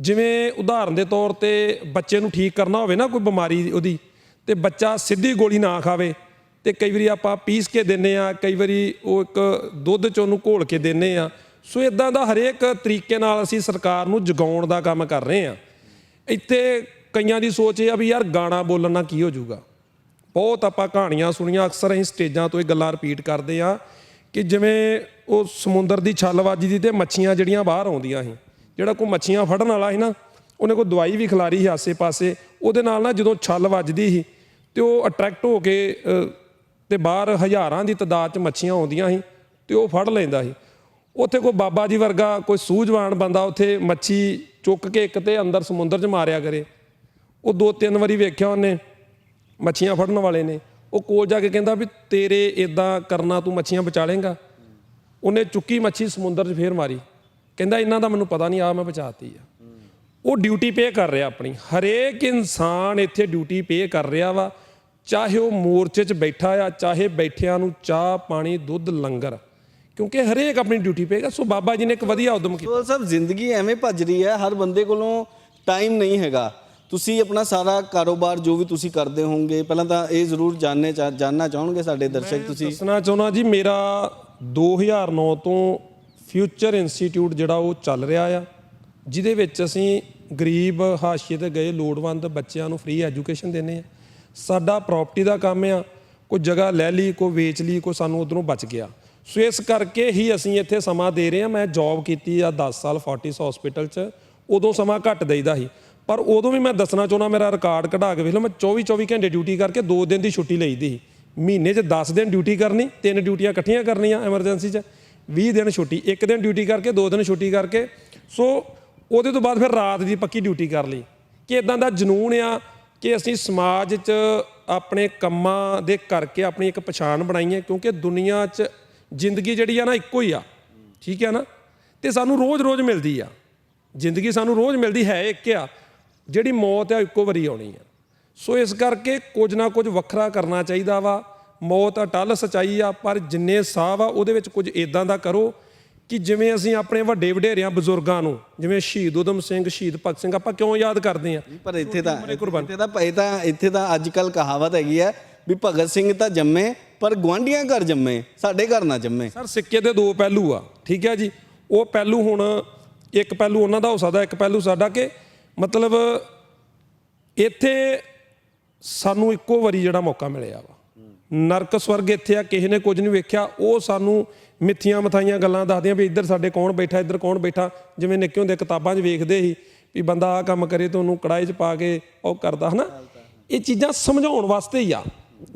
ਜਿਵੇਂ ਉਦਾਹਰਨ ਦੇ ਤੌਰ ਤੇ ਬੱਚੇ ਨੂੰ ਠੀਕ ਕਰਨਾ ਹੋਵੇ ਨਾ ਕੋਈ ਬਿਮਾਰੀ ਉਹਦੀ, ਤੇ ਬੱਚਾ ਸਿੱਧੀ ਗੋਲੀ ਨਾ ਖਾਵੇ, ਤੇ ਕਈ ਵਾਰੀ ਆਪਾਂ ਪੀਸ ਕੇ ਦਿੰਨੇ ਆ, ਕਈ ਵਾਰੀ ਉਹ ਇੱਕ ਦੁੱਧ ਚ ਉਹਨੂੰ ਘੋਲ ਕੇ ਦਿੰਨੇ ਆ। ਸੋ ਇਦਾਂ ਦਾ ਹਰੇਕ ਤਰੀਕੇ ਨਾਲ ਅਸੀਂ ਸਰਕਾਰ ਨੂੰ ਜਗਾਉਣ ਦਾ ਕੰਮ ਕਰ ਰਹੇ ਆ। ਇੱਥੇ ਕਈਆਂ ਦੀ ਸੋਚ ਇਹ ਆ ਵੀ ਯਾਰ ਗਾਣਾ ਬੋਲਣ ਨਾਲ ਕੀ ਹੋ ਜਾਊਗਾ? ਬਹੁਤ ਆਪਾਂ ਕਹਾਣੀਆਂ ਸੁਣੀਆਂ ਅਕਸਰ ਅਸੀਂ ਸਟੇਜਾਂ ਤੋਂ ਇਹ ਗੱਲਾਂ ਰਿਪੀਟ ਕਰਦੇ ਆ ਕਿ ਜਿਵੇਂ ਉਹ ਸਮੁੰਦਰ ਦੀ ਛੱਲ ਵੱਜਦੀ ਦੀ ਤੇ ਮੱਛੀਆਂ ਜਿਹੜੀਆਂ ਬਾਹਰ ਆਉਂਦੀਆਂ ਸੀ ਜਿਹੜਾ ਕੋਈ ਮੱਛੀਆਂ ਫੜਨ ਵਾਲਾ ਸੀ ਨਾ ਉਹਨੇ ਕੋਈ ਦਵਾਈ ਵੀ ਖਿਲਾਰੀ ਸੀ ਆਸੇ-ਪਾਸੇ ਉਹਦੇ ਨਾਲ ਨਾ ਜਦੋਂ ਛੱਲ ਵੱਜਦੀ ਸੀ ਤੇ ਉਹ ਅਟਰੈਕਟ ਹੋ ਕੇ ਅ, ਤੇ ਬਾਹਰ ਹਜ਼ਾਰਾਂ ਦੀ ਤਦਾਦ 'ਚ ਮੱਛੀਆਂ ਆਉਂਦੀਆਂ ਸੀ ਤੇ ਉਹ ਫੜ ਲੈਂਦਾ ਸੀ। ਉੱਥੇ ਕੋਈ ਬਾਬਾ ਜੀ ਵਰਗਾ ਕੋਈ ਸੂਝਵਾਨ ਬੰਦਾ ਉੱਥੇ ਮੱਛੀ ਚੁੱਕ ਕੇ ਇੱਕ ਤੇ ਅੰਦਰ ਸਮੁੰਦਰ 'ਚ ਮਾਰਿਆ ਕਰੇ ਉਹ ਦੋ ਤਿੰਨ ਵਾਰੀ ਵੇਖਿਆ ਉਹਨੇ, ਮੱਛੀਆਂ ਫੜਨ ਵਾਲੇ ਨੇ। ਉਹ ਕੋਲ ਜਾ ਕੇ ਕਹਿੰਦਾ ਵੀ ਤੇਰੇ ਇਦਾਂ ਕਰਨਾ, ਤੂੰ ਮੱਛੀਆਂ ਬਚਾ ਲੇਗਾ। ਉਹਨੇ ਚੁੱਕੀ ਮੱਛੀ ਸਮੁੰਦਰ 'ਚ ਫੇਰ ਮਾਰੀ। ਕਹਿੰਦਾ ਇਹਨਾਂ ਦਾ ਮੈਨੂੰ ਪਤਾ ਨਹੀਂ ਆ ਮੈਂ ਬਚਾਤੀ ਆ। ਉਹ ਡਿਊਟੀ ਪੇ ਕਰ ਰਿਹਾ ਆਪਣੀ। ਹਰੇਕ ਇਨਸਾਨ ਇੱਥੇ ਡਿਊਟੀ ਪੇ ਕਰ ਰਿਹਾ ਵਾ। ਚਾਹੇ ਉਹ ਮੋਰਚੇ 'ਚ ਬੈਠਾ ਆ, ਚਾਹੇ ਬੈਠਿਆਂ ਨੂੰ ਚਾਹ, ਪਾਣੀ, ਦੁੱਧ, ਲੰਗਰ। ਕਿਉਂਕਿ ਹਰੇਕ ਆਪਣੀ ਡਿਊਟੀ ਪੇ ਸੋ ਬਾਬਾ ਜੀ ਨੇ ਇੱਕ ਵਧੀਆ ਉਦਮ ਕੀਤਾ। ਸੋ ਸਭ ਜ਼ਿੰਦਗੀ ਐਵੇਂ ਭੱਜ ਰਹੀ ਹੈ, ਹਰ ਬੰਦੇ ਕੋਲੋਂ ਟਾਈਮ ਨਹੀਂ ਹੈਗਾ। ਤੁਸੀਂ ਆਪਣਾ ਸਾਰਾ ਕਾਰੋਬਾਰ ਜੋ ਵੀ ਤੁਸੀਂ ਕਰਦੇ ਹੋਵੋਗੇ ਪਹਿਲਾਂ ਤਾਂ ਇਹ ਜ਼ਰੂਰ ਜਾਣਨੇ ਚਾ- ਜਾਣਨਾ ਚਾਹਣਗੇ ਸਾਡੇ ਦਰਸ਼ਕ ਤੁਸੀਂ? ਦੱਸਣਾ ਚਾਹੁੰਦਾ ਜੀ ਮੇਰਾ 2009 ਤੋਂ ਫਿਊਚਰ ਇੰਸਟੀਚਿਊਟ ਜਿਹੜਾ ਉਹ ਚੱਲ ਰਿਹਾ ਆ ਜਿਹਦੇ ਵਿੱਚ ਅਸੀਂ ਗਰੀਬ ਹਾਸ਼ੀਏ ਤੇ ਗਏ ਲੋੜਵੰਦ ਬੱਚਿਆਂ ਨੂੰ ਫ੍ਰੀ ਐਜੂਕੇਸ਼ਨ ਦਿੰਦੇ ਆ। ਸਾਡਾ ਪ੍ਰਾਪਰਟੀ ਦਾ ਕੰਮ ਆ ਕੋਈ ਜਗ੍ਹਾ ਲੈ ਲਈ ਕੋਈ ਵੇਚ ਲਈ ਕੋਈ ਸਾਨੂੰ ਉਧਰੋਂ ਬਚ ਗਿਆ। ਸੋ ਇਸ ਕਰਕੇ ਹੀ ਅਸੀਂ ਇੱਥੇ ਸਮਾਂ ਦੇ ਰਹੇ ਆ ਮੈਂ ਜੌਬ ਕੀਤੀ ਆ 10 ਸਾਲ ਫੋਰਟਿਸ ਹਸਪੀਟਲ 'ਚ ਉਦੋਂ ਸਮਾਂ ਘੱਟ ਦੇਈਦਾ ਸੀ। ਪਰ ਉਦੋਂ ਵੀ ਮੈਂ ਦੱਸਣਾ ਚਾਹੁੰਦਾ, ਮੇਰਾ ਰਿਕਾਰਡ ਕਢਾ ਕੇ ਵੇਖ ਲਓ, ਮੈਂ 24 24 ਘੰਟੇ ਡਿਊਟੀ ਕਰਕੇ 2 ਦਿਨ ਦੀ ਛੁੱਟੀ ਲਈਦੀ ਸੀ। ਮਹੀਨੇ 'ਚ 10 ਦਿਨ ਡਿਊਟੀ ਕਰਨੀ, ਤਿੰਨ ਡਿਊਟੀਆਂ ਇਕੱਠੀਆਂ ਕਰਨੀਆਂ ਐਮਰਜੈਂਸੀ 'ਚ 20 ਦਿਨ ਛੁੱਟੀ, ਇੱਕ ਦਿਨ ਡਿਊਟੀ ਕਰਕੇ, ਦੋ ਦਿਨ ਛੁੱਟੀ ਕਰਕੇ। ਸੋ ਉਹਦੇ ਤੋਂ ਬਾਅਦ ਫਿਰ ਰਾਤ ਦੀ ਪੱਕੀ ਡਿਊਟੀ ਕਰ ਲਈ। ਕਿ ਇਦਾਂ ਦਾ ਜਨੂਨ ਆ ਕਿ ਅਸੀਂ ਸਮਾਜ 'ਚ ਆਪਣੇ ਕੰਮਾਂ ਦੇ ਕਰਕੇ ਆਪਣੀ ਇੱਕ ਪਛਾਣ ਬਣਾਈਏ ਕਿਉਂਕਿ ਦੁਨੀਆ 'ਚ ਜ਼ਿੰਦਗੀ ਜਿਹੜੀ ਆ ਨਾ, ਇੱਕੋ ਹੀ ਆ। ਠੀਕ ਹੈ ਨਾ? ਤੇ ਸਾਨੂੰ ਰੋਜ਼-ਰੋਜ਼ ਮਿਲਦੀ ਆ। ਜ਼ਿੰਦਗੀ ਸਾਨੂੰ ਰੋਜ਼ ਮਿਲਦੀ ਹੈ, ਇੱਕ ਆ। ਜਿਹੜੀ ਮੌਤ ਆ ਇੱਕੋ ਵਾਰੀ ਆਉਣੀ ਆ। ਸੋ ਇਸ ਕਰਕੇ ਕੁਝ ਨਾ ਕੁਝ ਵੱਖਰਾ ਕਰਨਾ ਚਾਹੀਦਾ ਵਾ। ਮੌਤ ਅਟਲ ਸਚਾਈ ਆ ਪਰ ਜਿੰਨੇ ਸਾਹ ਵਾ ਉਹਦੇ ਵਿੱਚ ਕੁਝ ਇਦਾਂ ਦਾ ਕਰੋ ਕਿ ਜਿਵੇਂ ਅਸੀਂ ਆਪਣੇ ਵੱਡੇ ਵਡੇਰਿਆਂ ਬਜ਼ੁਰਗਾਂ ਨੂੰ ਜਿਵੇਂ ਸ਼ਹੀਦ ਉਦਮ ਸਿੰਘ ਸ਼ਹੀਦ ਭਗਤ ਸਿੰਘ ਆਪਾਂ ਕਿਉਂ ਯਾਦ ਕਰਦੇ ਆ? ਪਰ ਇੱਥੇ ਤਾਂ ਇੱਥੇ ਤਾਂ ਇਹ ਤਾਂ ਇੱਥੇ ਤਾਂ ਅੱਜ ਕੱਲ ਕਹਾਵਤ ਹੈਗੀ ਹੈ ਵੀ ਭਗਤ ਸਿੰਘ ਤਾਂ ਜੰਮੇ ਪਰ ਗਵਾਂਢੀਆਂ ਘਰ ਜੰਮੇ ਸਾਡੇ ਘਰ ਨਾ ਜੰਮੇ। ਸਰ ਸਿੱਕੇ ਦੇ ਦੋ ਪਹਿਲੂ ਆ ਠੀਕ ਹੈ ਜੀ। ਉਹ ਪਹਿਲੂ ਹੁਣ ਇੱਕ ਪਹਿਲੂ ਉਹਨਾਂ ਦਾ ਹੋ ਸਕਦਾ ਇੱਕ ਪਹਿਲੂ ਸਾਡਾ ਕਿ ਮਤਲਬ ਇੱਥੇ ਸਾਨੂੰ ਇੱਕੋ ਵਾਰੀ ਜਿਹੜਾ ਮੌਕਾ ਮਿਲਿਆ ਵਾ। ਨਰਕ ਸਵਰਗ ਇੱਥੇ ਆ, ਕਿਸੇ ਨੇ ਕੁਝ ਨਹੀਂ ਵੇਖਿਆ। ਉਹ ਸਾਨੂੰ ਮਿੱਥੀਆਂ ਮਥਾਈਆਂ ਗੱਲਾਂ ਦੱਸਦੀਆਂ ਵੀ ਇੱਧਰ ਸਾਡੇ ਕੌਣ ਬੈਠਾ, ਇੱਧਰ ਕੌਣ ਬੈਠਾ। ਜਿਵੇਂ ਨਿੱਕੇ ਹੁੰਦੇ ਕਿਤਾਬਾਂ 'ਚ ਵੇਖਦੇ ਸੀ ਵੀ ਬੰਦਾ ਆਹ ਕੰਮ ਕਰੇ ਤਾਂ ਉਹਨੂੰ ਕੜਾਈ 'ਚ ਪਾ ਕੇ ਉਹ ਕਰਦਾ, ਹਨਾ? ਇਹ ਚੀਜ਼ਾਂ ਸਮਝਾਉਣ ਵਾਸਤੇ ਹੀ ਆ।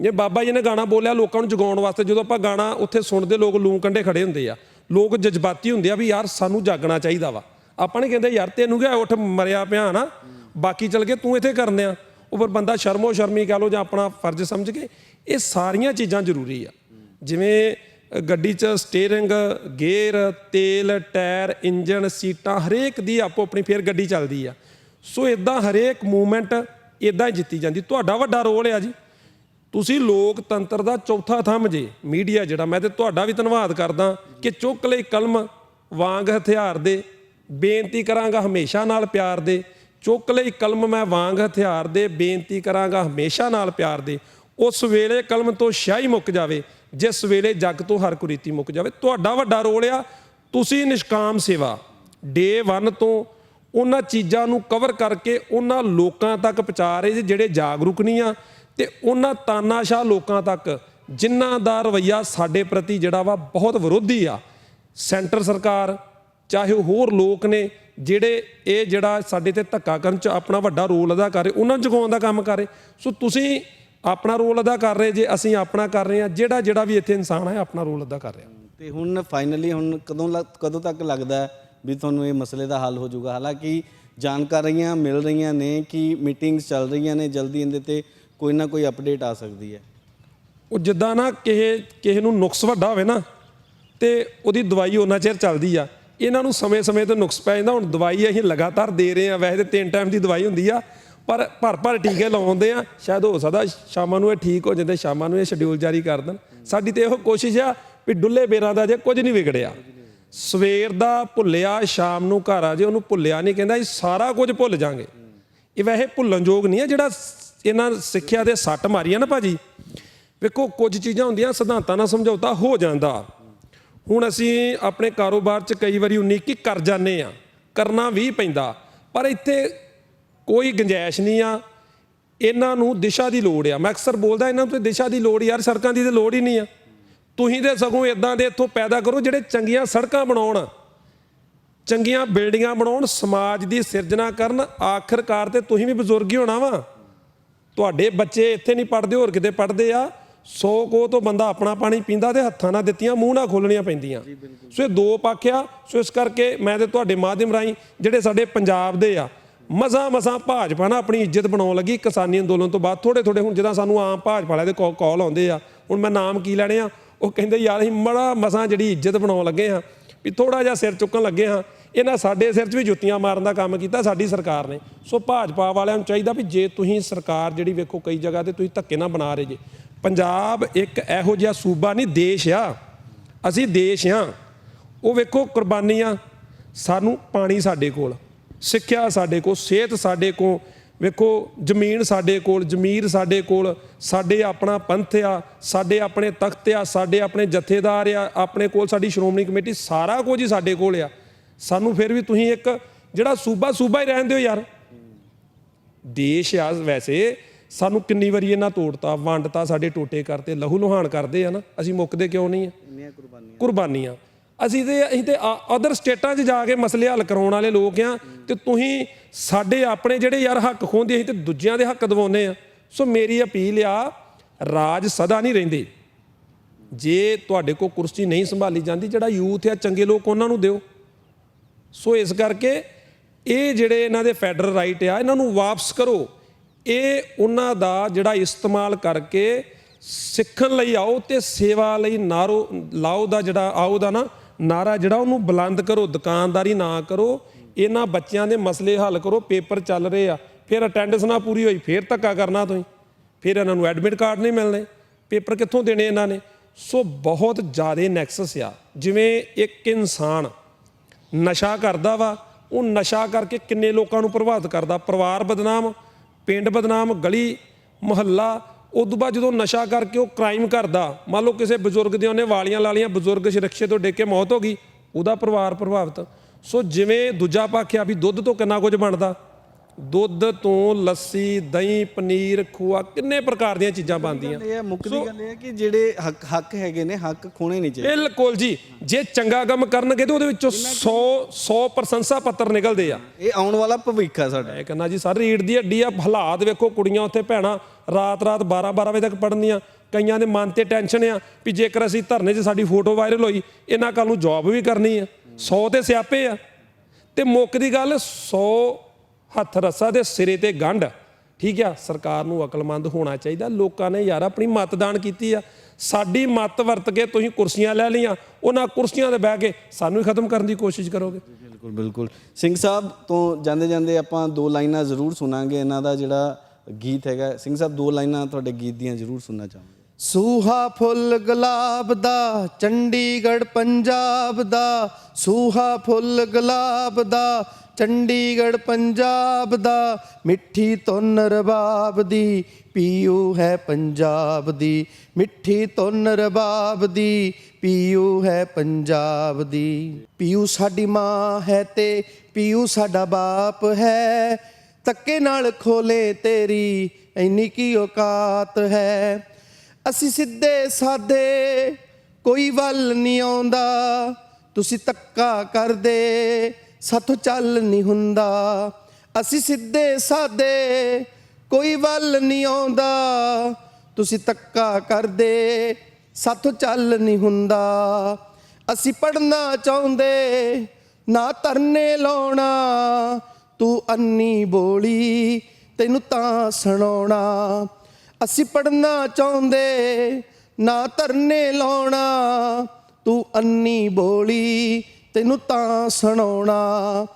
ਜੇ ਬਾਬਾ ਜੀ ਨੇ ਗਾਣਾ ਬੋਲਿਆ ਲੋਕਾਂ ਨੂੰ ਜਗਾਉਣ ਵਾਸਤੇ, ਜਦੋਂ ਆਪਾਂ ਗਾਣਾ ਉੱਥੇ ਸੁਣਦੇ, ਲੋਕ ਲੂੰ ਕੰਡੇ ਖੜੇ ਹੁੰਦੇ ਆ। ਲੋਕ ਜਜ਼ਬਾਤੀ ਹੁੰਦੇ ਆ ਵੀ ਯਾਰ ਸਾਨੂੰ ਜਾਗਣਾ ਚਾਹੀਦਾ ਵਾ। ਆਪਾਂ ਨਹੀਂ ਕਹਿੰਦੇ ਯਾਰ ਤੈਨੂੰ ਕਿਹਾ ਉੱਠ ਮਰਿਆ ਪਿਆ ਨਾ, ਬਾਕੀ ਚਲ ਕੇ ਤੂੰ ਇੱਥੇ ਕਰਨ ਆ ਉਹ ਪਰ ਬੰਦਾ ਸ਼ਰਮੋ ਸ਼ਰਮੀ ਕਹ ਲੋ ਜਾਂ ਆਪਣਾ ਫਰਜ਼ ਸਮਝ ਕੇ, ਇਹ ਸਾਰੀਆਂ ਚੀਜ਼ਾਂ ਜ਼ਰੂਰੀ ਆ। ਜਿਵੇਂ ਗੱਡੀ 'ਚ ਸਟੀਅਰਿੰਗ ਗੇਅਰ ਤੇਲ, ਟਾਇਰ ਇੰਜਨ ਸੀਟਾਂ, ਹਰੇਕ ਦੀ ਆਪੋ ਆਪਣੀ ਫੇਰ ਗੱਡੀ ਚੱਲਦੀ ਆ। ਸੋ ਇਦਾਂ ਹਰੇਕ ਮੂਵਮੈਂਟ ਇਦਾਂ ਹੀ ਜਿੱਤੀ ਜਾਂਦੀ। ਤੁਹਾਡਾ ਵੱਡਾ ਰੋਲ ਆ ਜੀ। ਤੁਸੀਂ ਲੋਕਤੰਤਰ ਦਾ ਚੌਥਾ ਥੰਮ ਜੇ, ਮੀਡੀਆ ਜਿਹੜਾ, ਮੈਂ ਤੇ ਤੁਹਾਡਾ ਵੀ ਧੰਨਵਾਦ ਕਰਦਾ ਕਿ ਚੁੱਕ ਲਈ ਕਲਮ ਵਾਂਗ ਹਥਿਆਰ ਦੇ ਬੇਨਤੀ ਕਰਾਂਗਾ ਹਮੇਸ਼ਾ ਨਾਲ ਪਿਆਰ ਦੇ। ਚੁੱਕ ਲਈ ਕਲਮ ਮੈਂ ਵਾਂਗ ਹਥਿਆਰ ਦੇ, ਬੇਨਤੀ ਕਰਾਂਗਾ ਹਮੇਸ਼ਾ ਨਾਲ ਪਿਆਰ ਦੇ। ਉਸ ਵੇਲੇ ਕਲਮ ਤੋਂ ਸ਼ਾਹੀ ਮੁੱਕ ਜਾਵੇ, ਜਿਸ ਵੇਲੇ ਜੱਗ ਤੋਂ ਹਰ ਕੁਰੀਤੀ ਮੁੱਕ ਜਾਵੇ। ਤੁਹਾਡਾ ਵੱਡਾ ਰੋਲ ਆ, ਤੁਸੀਂ ਨਿਸ਼ਕਾਮ ਸੇਵਾ। ਡੇ 1 ਤੋਂ ਉਹਨਾਂ ਚੀਜ਼ਾਂ ਨੂੰ ਕਵਰ ਕਰਕੇ ਉਹਨਾਂ ਲੋਕਾਂ ਤੱਕ ਪਹੁੰਚਾ ਰਹੇ ਜੀ ਜਿਹੜੇ ਜਾਗਰੂਕ ਨਹੀਂ ਆ, ਤੇ ਉਹਨਾਂ ਤਾਨਾਸ਼ਾਹ ਲੋਕਾਂ ਤੱਕ, ਜਿਨ੍ਹਾਂ ਦਾ ਰਵਈਆ ਸਾਡੇ ਪ੍ਰਤੀ ਜਿਹੜਾ ਵਾ ਬਹੁਤ ਵਿਰੋਧੀ ਆ। ਸੈਂਟਰ ਸਰਕਾਰ ਚਾਹੇ ਉਹ ਹੋਰ ਲੋਕ ਨੇ ਜਿਹੜੇ ਇਹ ਜਿਹੜਾ ਸਾਡੇ ਤੇ ਧੱਕਾ ਕਰਨ ਚ ਆਪਣਾ ਵੱਡਾ ਰੋਲ ਅਦਾ ਕਰ ਰਹੇ ਉਹਨਾਂ ਨੂੰ ਜਗਾਉਣ ਦਾ ਕੰਮ ਕਰ ਰਹੇ। ਸੋ ਤੁਸੀਂ ਆਪਣਾ ਰੋਲ ਅਦਾ ਕਰ ਰਹੇ ਜੇ ਅਸੀਂ ਆਪਣਾ ਕਰ ਰਹੇ ਹਾਂ ਜਿਹੜਾ ਜਿਹੜਾ ਵੀ ਇੱਥੇ ਇਨਸਾਨ ਹੈ ਆਪਣਾ ਰੋਲ ਅਦਾ ਕਰ ਰਿਹਾ। ਤੇ ਹੁਣ ਫਾਈਨਲੀ ਹੁਣ ਕਦੋਂ ਕਦੋਂ ਤੱਕ ਲੱਗਦਾ ਵੀ ਤੁਹਾਨੂੰ ਇਹ ਮਸਲੇ ਦਾ ਹੱਲ ਹੋ ਜਾਊਗਾ? ਹਾਲਾਂਕਿ ਜਾਣਕਾਰੀਆਂ ਮਿਲ ਰਹੀਆਂ ਨੇ ਕਿ ਮੀਟਿੰਗਸ ਚੱਲ ਰਹੀਆਂ ਨੇ ਜਲਦੀ ਇਹਦੇ ਤੇ ਕੋਈ ਨਾ ਕੋਈ ਅਪਡੇਟ ਆ ਸਕਦੀ ਹੈ। ਉਹ ਜਿੱਦਾਂ ਨਾ ਕਿਸੇ ਕਿਸੇ ਨੂੰ ਨੁਕਸ ਵੱਡਾ ਹੋਵੇ ਨਾ ਤੇ ਉਹਦੀ ਦਵਾਈ ਉਹਨਾਂ ਚਿਰ ਚੱਲਦੀ ਆ। ਇਹਨਾਂ ਨੂੰ ਸਮੇਂ-ਸਮੇਂ ਤੇ ਨੁਕਸ ਪੈ ਜਾਂਦਾ, ਹੁਣ ਦਵਾਈ ਅਸੀਂ ਲਗਾਤਾਰ ਦੇ ਰਹੇ ਆ ਵੈਸੇ ਤੇ ਤਿੰਨ ਟਾਈਮ ਦੀ ਦਵਾਈ ਹੁੰਦੀ ਆ, ਪਰ ਭਰ ਭਰ ਟੀਕੇ ਲਾਉਂਦੇ ਆ, ਸ਼ਾਇਦ ਹੋ ਸਕਦਾ ਸ਼ਾਮਾਂ ਨੂੰ ਇਹ ਠੀਕ ਹੋ ਜਾਂਦੇ ਸ਼ਾਮਾਂ ਨੂੰ ਇਹ ਸ਼ਡਿਊਲ ਜਾਰੀ ਕਰ ਦੇਣ। ਸਾਡੀ ਤੇ ਇਹੋ ਕੋਸ਼ਿਸ਼ ਆ ਵੀ ਡੁੱਲੇ ਬੇਰਾਂ ਦਾ ਜੇ ਕੁਝ ਨਹੀਂ ਵਿਗੜਿਆ। ਸਵੇਰ ਦਾ ਭੁੱਲਿਆ, ਸ਼ਾਮ ਨੂੰ ਘਰ ਆ ਜੇ, ਉਹਨੂੰ ਭੁੱਲਿਆ ਨਹੀਂ ਕਹਿੰਦਾ ਇਹ ਸਾਰਾ ਕੁਝ ਭੁੱਲ ਜਾਾਂਗੇ। ਇਹ ਵੈਸੇ ਭੁੱਲਣਯੋਗ ਨਹੀਂ ਆ, ਜਿਹੜਾ ਇਹਨਾਂ ਸਿੱਖਿਆ ਦੇ ਸੱਟ ਮਾਰੀ ਆ ਨਾ ਭਾਜੀ। ਵੇਖੋ ਕੁਝ ਚੀਜ਼ਾਂ ਹੁੰਦੀਆਂ, ਸਿਧਾਂਤਾਂ ਨਾਲ ਸਮਝੌਤਾ ਹੋ ਜਾਂਦਾ। ਹੁਣ ਅਸੀਂ ਆਪਣੇ ਕਾਰੋਬਾਰ 'ਚ ਕਈ ਵਾਰੀ ਉਨੀਕੀ ਕਰ ਜਾਂਦੇ ਆ ਕਰਨਾ ਵੀ ਪੈਂਦਾ, ਪਰ ਇੱਥੇ ਕੋਈ ਗੁੰਜਾਇਸ਼ ਨਹੀਂ ਆ, ਇਹਨਾਂ ਨੂੰ ਦਿਸ਼ਾ ਦੀ ਲੋੜ ਆ। ਮੈਂ ਅਕਸਰ ਬੋਲਦਾ ਇਹਨਾਂ ਨੂੰ ਤੇ ਦਿਸ਼ਾ ਦੀ ਲੋੜ ਯਾਰ, ਸੜਕਾਂ ਦੀ ਤੇ ਲੋੜ ਹੀ ਨਹੀਂ ਆ। ਤੁਸੀਂ ਤੇ ਸਗੋਂ ਇਦਾਂ ਦੇ ਇੱਥੋਂ ਪੈਦਾ ਕਰੋ ਜਿਹੜੇ ਚੰਗੀਆਂ ਸੜਕਾਂ ਬਣਾਉਣ, ਚੰਗੀਆਂ ਬਿਲਡਿੰਗਾਂ ਬਣਾਉਣ, ਸਮਾਜ ਦੀ ਸਿਰਜਣਾ ਕਰਨ, ਆਖਰਕਾਰ ਤੇ ਤੁਸੀਂ ਵੀ ਬਜ਼ੁਰਗ ਹੀ ਹੋਣਾ ਵਾ। ਤੁਹਾਡੇ ਬੱਚੇ ਇੱਥੇ ਨਹੀਂ ਪੜਦੇ ਹੋਰ ਕਿਤੇ ਪੜਦੇ ਆ। 100 ਕੋ ਤੋਂ ਬੰਦਾ ਆਪਣਾ ਪਾਣੀ ਪੀਂਦਾ ਤੇ ਹੱਥਾਂ ਨਾਲ ਦਿੱਤੀਆਂ ਮੂੰਹ ਨਾਲ ਖੋਲਣੀਆਂ ਪੈਂਦੀਆਂ। ਸੋ ਇਹ ਦੋ ਪੱਖ ਆ ਸੋ ਇਸ ਕਰਕੇ ਮੈਂ ਤੇ ਤੁਹਾਡੇ ਮਾਧਿਅਮ ਰਾਹੀਂ ਜਿਹੜੇ ਸਾਡੇ ਪੰਜਾਬ ਦੇ ਆ ਮਸਾਂ ਮਸਾਂ ਭਾਜਪਾ ਨਾ ਆਪਣੀ ਇੱਜ਼ਤ ਬਣਾਉਣ ਲੱਗੀ ਕਿਸਾਨੀ ਅੰਦੋਲਨ ਤੋਂ ਬਾਅਦ। ਥੋੜੇ ਥੋੜੇ ਹੁਣ ਜਿੱਦਾਂ ਸਾਨੂੰ ਆਮ ਭਾਜਪਾ ਵਾਲਿਆਂ ਦੇ ਕਾਲ ਆਉਂਦੇ ਆ ਹੁਣ ਮੈਂ ਨਾਮ ਕੀ ਲੈਣੇ ਆ ਉਹ ਕਹਿੰਦੇ ਯਾਰ ਅਸੀਂ ਮੜਾ ਮਸਾਂ ਜਿਹੜੀ ਇੱਜ਼ਤ ਬਣਾਉਣ ਲੱਗੇ ਆ ਵੀ ਥੋੜਾ ਜਿਹਾ ਸਿਰ ਚੁੱਕਣ ਲੱਗੇ ਹਾਂ ਇਹਨਾਂ ਸਾਡੇ ਸਿਰ 'ਚ ਵੀ ਜੁੱਤੀਆਂ ਮਾਰਨ ਦਾ ਕੰਮ ਕੀਤਾ ਸਾਡੀ ਸਰਕਾਰ ਨੇ। ਸੋ ਭਾਜਪਾ ਵਾਲਿਆਂ ਨੂੰ ਚਾਹੀਦਾ ਵੀ ਜੇ ਤੁਸੀਂ ਸਰਕਾਰ ਜਿਹੜੀ ਵੇਖੋ ਕਈ ਜਗ੍ਹਾ ਤੇ ਤੁਸੀਂ ਧੱਕੇ ਨਾਲ ਬਣਾ ਰਹੇ ਜੇ ਪੰਜਾਬ ਇੱਕ ਇਹੋ ਜਿਹਾ ਸੂਬਾ ਨਹੀਂ, ਦੇਸ਼ ਆ। ਅਸੀਂ ਦੇਸ਼ ਆ ਉਹ ਵੇਖੋ ਕੁਰਬਾਨੀਆਂ, ਸਾਨੂੰ ਪਾਣੀ ਸਾਡੇ ਕੋਲ, ਸਿੱਖਿਆ ਸਾਡੇ ਕੋਲ, ਸਿਹਤ ਸਾਡੇ ਕੋਲ, ਵੇਖੋ ਜ਼ਮੀਨ ਸਾਡੇ ਕੋਲ, ਜ਼ਮੀਰ ਸਾਡੇ ਕੋਲ, ਸਾਡੇ ਆਪਣਾ ਪੰਥ ਆ, ਸਾਡੇ ਆਪਣੇ ਤਖਤ ਆ, ਸਾਡੇ ਆਪਣੇ ਜਥੇਦਾਰ ਆ, ਆਪਣੇ ਕੋਲ ਸਾਡੀ ਸ਼੍ਰੋਮਣੀ ਕਮੇਟੀ, ਸਾਰਾ ਕੁਝ ਹੀ ਸਾਡੇ ਕੋਲ ਆ। ਸਾਨੂੰ ਫਿਰ ਵੀ ਤੁਸੀਂ ਇੱਕ ਜਿਹੜਾ ਸੂਬਾ ਸੂਬਾ ਹੀ ਰਹਿਣ ਦਿਓ ਯਾਰ। ਦੇਸ਼ ਆ ਵੈਸੇ ਸਾਨੂੰ ਕਿੰਨੀ ਵਾਰੀ ਇਹਨਾਂ ਤੋੜਤਾ ਵੰਡਤਾ ਸਾਡੇ ਟੋਟੇ ਕਰਤੇ ਲਹੂ ਲੁਹਾਨ ਕਰਦੇ ਆ ਨਾ ਅਸੀਂ ਮੁੱਕਦੇ ਕਿਉਂ ਨਹੀਂ ਆ? ਇੰਨੀਆਂ ਕੁਰਬਾਨੀਆਂ। ਕੁਰਬਾਨੀਆਂ। ਅਸੀਂ ਤੇ ਅਸੀਂ ਤੇ ਅਦਰ ਸਟੇਟਾਂ 'ਚ ਜਾ ਕੇ ਮਸਲੇ ਹੱਲ ਕਰਾਉਣ ਵਾਲੇ ਲੋਕ ਆ ਤੇ ਤੁਸੀਂ ਸਾਡੇ ਆਪਣੇ ਜਿਹੜੇ ਯਾਰ ਹੱਕ ਖੋਹਦੇ ਅਸੀਂ ਤੇ ਦੂਜਿਆਂ ਦੇ ਹੱਕ ਦਿਵਾਉਂਦੇ ਆ। ਸੋ ਮੇਰੀ ਅਪੀਲ ਆ ਰਾਜ ਸਦਾ ਨਹੀਂ ਰਹਿੰਦੇ। ਜੇ ਤੁਹਾਡੇ ਕੋਲ ਕੁਰਸੀ ਨਹੀਂ ਸੰਭਾਲੀ ਜਾਂਦੀ ਜਿਹੜਾ ਯੂਥ ਆ ਚੰਗੇ ਲੋਕ ਉਹਨਾਂ ਨੂੰ ਦਿਓ। ਸੋ ਇਸ ਕਰਕੇ ਇਹ ਜਿਹੜੇ ਇਹਨਾਂ ਦੇ ਫੈਡਰਲ ਰਾਈਟ ਆ ਇਹਨਾਂ ਨੂੰ ਵਾਪਸ ਕਰੋ। ਇਹ ਉਹਨਾਂ ਦਾ ਜਿਹੜਾ ਇਸਤੇਮਾਲ ਕਰਕੇ ਸਿੱਖਣ ਲਈ ਆਓ ਤੇ ਸੇਵਾ ਲਈ ਨਾਰੋ, ਲਾਓ ਦਾ ਜਿਹੜਾ, ਆਓ ਦਾ ਨਾ ਨਾਰਾ ਜਿਹੜਾ ਉਹਨੂੰ ਬੁਲੰਦ ਕਰੋ, ਦੁਕਾਨਦਾਰੀ ਨਾ ਕਰੋ, ਇਹਨਾਂ ਬੱਚਿਆਂ ਦੇ ਮਸਲੇ ਹੱਲ ਕਰੋ, ਪੇਪਰ ਚੱਲ ਰਹੇ ਆ, ਫਿਰ ਅਟੈਂਡੈਂਸ ਨਾ ਪੂਰੀ ਹੋਈ, ਫਿਰ ਧੱਕਾ ਕਰਨਾ ਤੁਸੀਂ, ਫਿਰ ਇਹਨਾਂ ਨੂੰ ਐਡਮਿਟ ਕਾਰਡ ਨਹੀਂ ਮਿਲਣੇ, ਪੇਪਰ ਕਿੱਥੋਂ ਦੇਣੇ ਇਹਨਾਂ ਨੇ? ਸੋ ਬਹੁਤ ਜ਼ਿਆਦਾ ਨੈਕਸਸ ਆ, ਜਿਵੇਂ ਇੱਕ ਇਨਸਾਨ ਨਸ਼ਾ ਕਰਦਾ ਵਾ, ਉਹ ਨਸ਼ਾ ਕਰਕੇ ਕਿੰਨੇ ਲੋਕਾਂ ਨੂੰ ਪ੍ਰਭਾਵਿਤ ਕਰਦਾ, ਪਰਿਵਾਰ ਬਦਨਾਮ ਪਿੰਡ ਬਦਨਾਮ, ਗਲੀ, ਮੁਹੱਲਾ ਉਦੋਂ ਬਾਅਦ ਜਦੋਂ ਨਸ਼ਾ ਕਰਕੇ ਉਹ ਕ੍ਰਾਈਮ ਕਰਦਾ, ਮੰਨ ਲਓ ਕਿਸੇ ਬਜ਼ੁਰਗ ਦੇ ਉਹਨੇ ਵਾਲੀਆਂ ਲਾਲੀਆਂ ਬਜ਼ੁਰਗ ਰਿਕਸ਼ੇ ਤੋਂ ਡਿੱਗ ਕੇ ਮੌਤ ਹੋ ਗਈ, ਉਹਦਾ ਪਰਿਵਾਰ ਪ੍ਰਭਾਵਿਤ। ਸੋ ਜਿਵੇਂ ਦੂਜਾ ਪੱਖ ਆ ਵੀ ਦੁੱਧ ਤੋਂ ਕਿੰਨਾ ਕੁਝ ਬਣਦਾ ਦੁੱਧ ਤੋਂ ਲੱਸੀ ਦਹੀਂ ਪਨੀਰ ਖੋਆ ਕਿੰਨੇ ਪ੍ਰਕਾਰ ਦੀਆਂ ਚੀਜ਼ਾਂ ਬਣਦੀਆਂ? ਇਹ ਮੁੱਕਦੀ ਗੱਲ ਇਹ ਹੈ ਕਿ ਜਿਹੜੇ ਹੱਕ ਹੱਕ ਹੈਗੇ ਨੇ ਹੱਕ ਖੋਣੇ ਨਹੀਂ ਚਾਹੀਦੇ। ਬਿਲਕੁਲ ਜੀ। ਜੇ ਚੰਗਾ ਕੰਮ ਕਰਨਗੇ ਤੇ ਉਹਦੇ ਵਿੱਚੋਂ 100 100 ਪ੍ਰਸ਼ੰਸਾ ਪੱਤਰ ਨਿਕਲਦੇ ਆ। ਇਹ ਆਉਣ ਵਾਲਾ ਭਵਿੱਖ ਹੈ ਸਾਡਾ। ਮੈਂ ਕਹਿੰਦਾ ਜੀ ਸਰ ਰੀੜ ਦੀ ਹੱਡੀ ਆ ਹਾਲਾਤ ਵੇਖੋ ਕੁੜੀਆਂ ਉੱਥੇ ਭੈਣਾਂ ਰਾਤ ਰਾਤ 12 12 ਵਜੇ ਤੱਕ ਪੜ੍ਹਨੀਆਂ। ਕਈਆਂ ਦੇ ਮਨ ਤੇ ਟੈਨਸ਼ਨ ਆ ਵੀ ਜੇਕਰ ਅਸੀਂ ਧਰਨੇ 'ਚ ਸਾਡੀ ਫੋਟੋ ਵਾਇਰਲ ਹੋਈ ਇਹਨਾਂ ਕੱਲ ਨੂੰ ਜੌਬ ਵੀ ਕਰਨੀ ਆ। 100 ਤੇ ਸਿਆਪੇ ਆ। ਤੇ ਮੁੱਕ ਦੀ ਗੱਲ 100 ਹੱਥ ਰੱਸਾ ਦੇ ਸਿਰੇ ਤੇ ਗੰਢ। ਠੀਕ ਆ ਸਰਕਾਰ ਨੂੰ ਅਕਲਮੰਦ ਹੋਣਾ ਚਾਹੀਦਾ। ਲੋਕਾਂ ਨੇ ਯਾਰ ਆਪਣੀ ਮਤਦਾਨ ਕੀਤੀ ਆ। ਸਾਡੀ ਮਤ ਵਰਤ ਕੇ ਤੁਸੀਂ ਕੁਰਸੀਆਂ ਲੈ ਲਈਆਂ। ਉਹਨਾਂ ਕੁਰਸੀਆਂ ਤੇ ਬਹਿ ਕੇ ਸਾਨੂੰ ਹੀ ਖਤਮ ਕਰਨ ਦੀ ਕੋਸ਼ਿਸ਼ ਕਰੋਗੇ। ਬਿਲਕੁਲ ਬਿਲਕੁਲ। ਸਿੰਘ ਸਾਹਿਬ ਤੋਂ ਜਾਂਦੇ ਜਾਂਦੇ ਆਪਾਂ ਦੋ ਲਾਈਨਾਂ ਜ਼ਰੂਰ ਸੁਣਾਂਗੇ। ਇਹਨਾਂ ਦਾ ਜਿਹੜਾ ਗੀਤ ਹੈਗਾ। ਸਿੰਘ ਸਾਹਿਬ ਦੋ ਲਾਈਨਾਂ ਤੁਹਾਡੇ ਗੀਤ ਦੀਆਂ ਜ਼ਰੂਰ ਸੁਣਨਾ ਚਾਹਾਂਗੇ। ਸੂਹਾ ਫੁੱਲ ਗੁਲਾਬ ਦਾ ਚੰਡੀਗੜ੍ਹ ਪੰਜਾਬ ਦਾ। ਸੂਹਾ ਫੁੱਲ ਗੁਲਾਬ ਦਾ ਚੰਡੀਗੜ੍ਹ ਪੰਜਾਬ ਦਾ ਮਿੱਠੀ ਧੁਨ ਰਬਾਬ ਦੀ, ਪੀਊ ਹੈ ਪੰਜਾਬ ਦੀ। ਮਿੱਠੀ ਧੁਨ ਰਬਾਬ ਦੀ, ਪੀਊ ਹੈ ਪੰਜਾਬ ਦੀ। ਪੀਊ ਸਾਡੀ ਮਾਂ ਹੈ ਤੇ ਪੀਊ ਸਾਡਾ ਬਾਪ ਹੈ। ਤੱਕੇ ਨਾਲ ਖੋਲੇ ਤੇਰੀ ਐਨੀ ਕੀ ਔਕਾਤ ਹੈ। ਅਸੀਂ ਸਿੱਧੇ ਸਾਦੇ, ਕੋਈ ਵੱਲ ਨਹੀਂ ਆਉਂਦਾ, ਤੁਸੀਂ ਤੱਕਾ ਕਰਦੇ। ਸਾਥੋਂ ਚੱਲ ਨਹੀਂ ਹੁੰਦਾ। ਅਸੀਂ ਸਿੱਧੇ ਸਾਦੇ, ਕੋਈ ਵੱਲ ਨਹੀਂ ਆਉਂਦਾ। ਤੁਸੀਂ ਤੱਕਾ ਕਰਦੇ, ਸਾਥੋਂ ਚੱਲ ਨਹੀਂ ਹੁੰਦਾ। ਅਸੀਂ ਪੜਨਾ ਚਾਹੁੰਦੇ, ਨਾ ਧਰਨੇ ਲਾਉਣਾ। ਤੂੰ ਅੰਨੀ ਬੋਲੀ, ਤੈਨੂੰ ਤਾਂ ਸੁਣਾਉਣਾ। ਅਸੀਂ ਪੜਨਾ ਚਾਹੁੰਦੇ, ਨਾ ਧਰਨੇ ਲਾਉਣਾ। ਤੂੰ ਅੰਨੀ ਬੋਲੀ ਤੈਨੂੰ ਤਾਂ ਸੁਣਾਉਣਾ।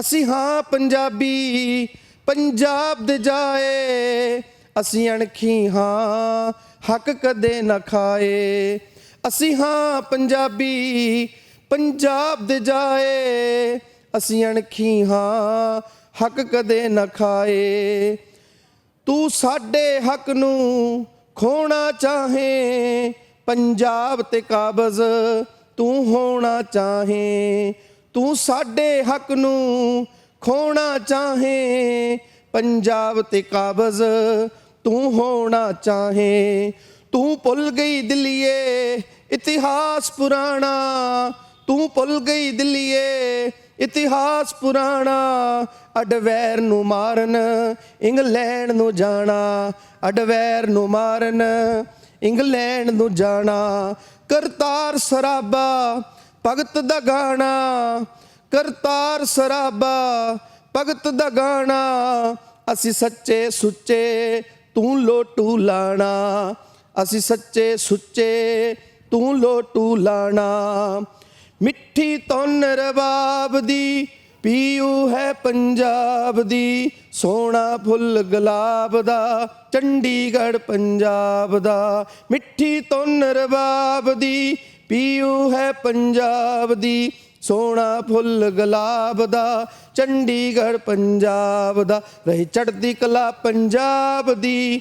ਅਸੀਂ ਹਾਂ ਪੰਜਾਬੀ, ਪੰਜਾਬ ਦੇ ਜਾਏ। ਅਸੀਂ ਅਣਖੀ ਹਾਂ, ਹੱਕ ਕਦੇ ਨਾ ਖਾਏ। ਅਸੀਂ ਹਾਂ ਪੰਜਾਬੀ, ਪੰਜਾਬ ਦੇ ਜਾਏ। ਅਸੀਂ ਅਣਖੀ ਹਾਂ, ਹੱਕ ਕਦੇ ਨਾ ਖਾਏ। ਤੂੰ ਸਾਡੇ ਹੱਕ ਨੂੰ ਖੋਣਾ ਚਾਹੇ, ਪੰਜਾਬ ਤੇ ਕਾਬਜ਼ ਤੂੰ ਹੋਣਾ ਚਾਹੇ, ਤੂੰ ਸਾਡੇ ਹੱਕ ਨੂੰ ਖੋਣਾ ਚਾਹੇ, ਪੰਜਾਬ ਤੇ ਕਾਬਜ਼ ਤੂੰ ਹੋਣਾ ਚਾਹੇ। ਤੂੰ ਭੁੱਲ ਗਈ ਦਿੱਲੀਏ, ਇਤਿਹਾਸ ਪੁਰਾਣਾ। ਤੂੰ ਭੁੱਲ ਗਈ ਦਿੱਲੀਏ, ਇਤਿਹਾਸ ਪੁਰਾਣਾ। ਅਡਵੈਰ ਨੂੰ ਮਾਰਨ, ਇੰਗਲੈਂਡ ਨੂੰ ਜਾਣਾ। ਅਡਵੈਰ ਨੂੰ ਮਾਰਨ, ਇੰਗਲੈਂਡ ਨੂੰ ਜਾਣਾ। ਕਰਤਾਰ ਸਰਾਬਾ, ਭਗਤ ਦਾ ਗਾਣਾ। ਕਰਤਾਰ ਸਰਾਬਾ, ਭਗਤ ਦਾ ਗਾਣਾ। ਅਸੀਂ ਸੱਚੇ ਸੁੱਚੇ ਤੂੰ ਲੋਟੂ ਲਾਣਾ। ਅਸੀਂ ਸੱਚੇ ਸੁੱਚੇ ਤੂੰ ਲੋਟੂ ਲਾਣਾ। ਮਿੱਠੀ ਤੌਨ ਰਬਾਬ ਦੀ ਪੀਊ ਹੈ ਪੰਜਾਬ ਦੀ। ਸੋਹਣਾ ਫੁੱਲ ਗੁਲਾਬ ਦਾ, ਚੰਡੀਗੜ੍ਹ ਪੰਜਾਬ ਦਾ, ਮਿੱਠੀ ਧੁਨ ਰਬਾਬ ਦੀ, ਪੀਊ ਹੈ ਪੰਜਾਬ ਦੀ, ਸੋਹਣਾ ਫੁੱਲ ਗੁਲਾਬ ਦਾ, ਚੰਡੀਗੜ੍ਹ ਪੰਜਾਬ ਦਾ। ਰਹੀ ਚੜ੍ਹਦੀ ਕਲਾ ਪੰਜਾਬ ਦੀ,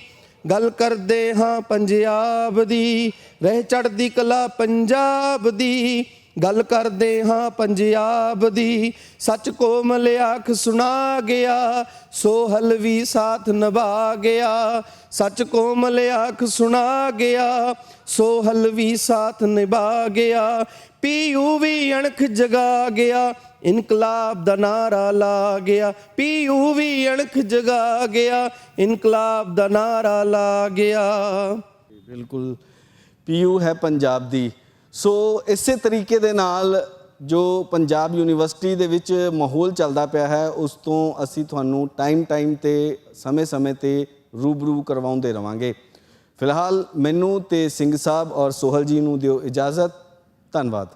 ਗੱਲ ਕਰਦੇ ਹਾਂ ਪੰਜਾਬ ਦੀ। ਰਹਿ ਚੜ੍ਹਦੀ ਕਲਾ ਪੰਜਾਬ ਦੀ ਗੱਲ ਕਰਦੇ ਹਾਂ ਪੰਜਾਬ ਦੀ। ਸੱਚ ਕੋਮਲ ਆਖ ਸੁਣਾ ਗਿਆ, ਸੋਹਲ ਵੀ ਸਾਥ ਨਿਭਾ ਗਿਆ। ਸੱਚ ਕੋਮਲ ਆਖ ਸੁਣਾ ਗਿਆ, ਸੋਹਲ ਵੀ ਸਾਥ ਨਿਭਾ ਗਿਆ। ਪੀਯੂ ਵੀ ਅਣਖ ਜਗਾ ਗਿਆ, ਇਨਕਲਾਬ ਦਾ ਨਾਰਾ ਲਾ ਗਿਆ। ਪੀਯੂ ਵੀ ਅਣਖ ਜਗਾ ਗਿਆ, ਇਨਕਲਾਬ ਦਾ ਨਾਰਾ ਲਾ ਗਿਆ। ਬਿਲਕੁਲ, ਪੀਯੂ ਹੈ ਪੰਜਾਬ ਦੀ। ਸੋ ਇਸੇ ਤਰੀਕੇ ਦੇ ਨਾਲ ਜੋ ਪੰਜਾਬ ਯੂਨੀਵਰਸਿਟੀ ਦੇ ਵਿੱਚ ਮਾਹੌਲ ਚੱਲਦਾ ਪਿਆ ਹੈ, ਉਸ ਤੋਂ ਅਸੀਂ ਤੁਹਾਨੂੰ ਟਾਈਮ ਟਾਈਮ ਤੇ ਸਮੇਂ-ਸਮੇਂ ਤੇ ਰੂਬਰੂ ਕਰਵਾਉਂਦੇ ਰਵਾਂਗੇ। ਫਿਲਹਾਲ ਮੈਨੂੰ ਤੇ ਸਿੰਘ ਸਾਹਿਬ ਔਰ ਸੋਹਲ ਜੀ ਨੂੰ ਦਿਓ ਇਜਾਜ਼ਤ। ਧੰਨਵਾਦ।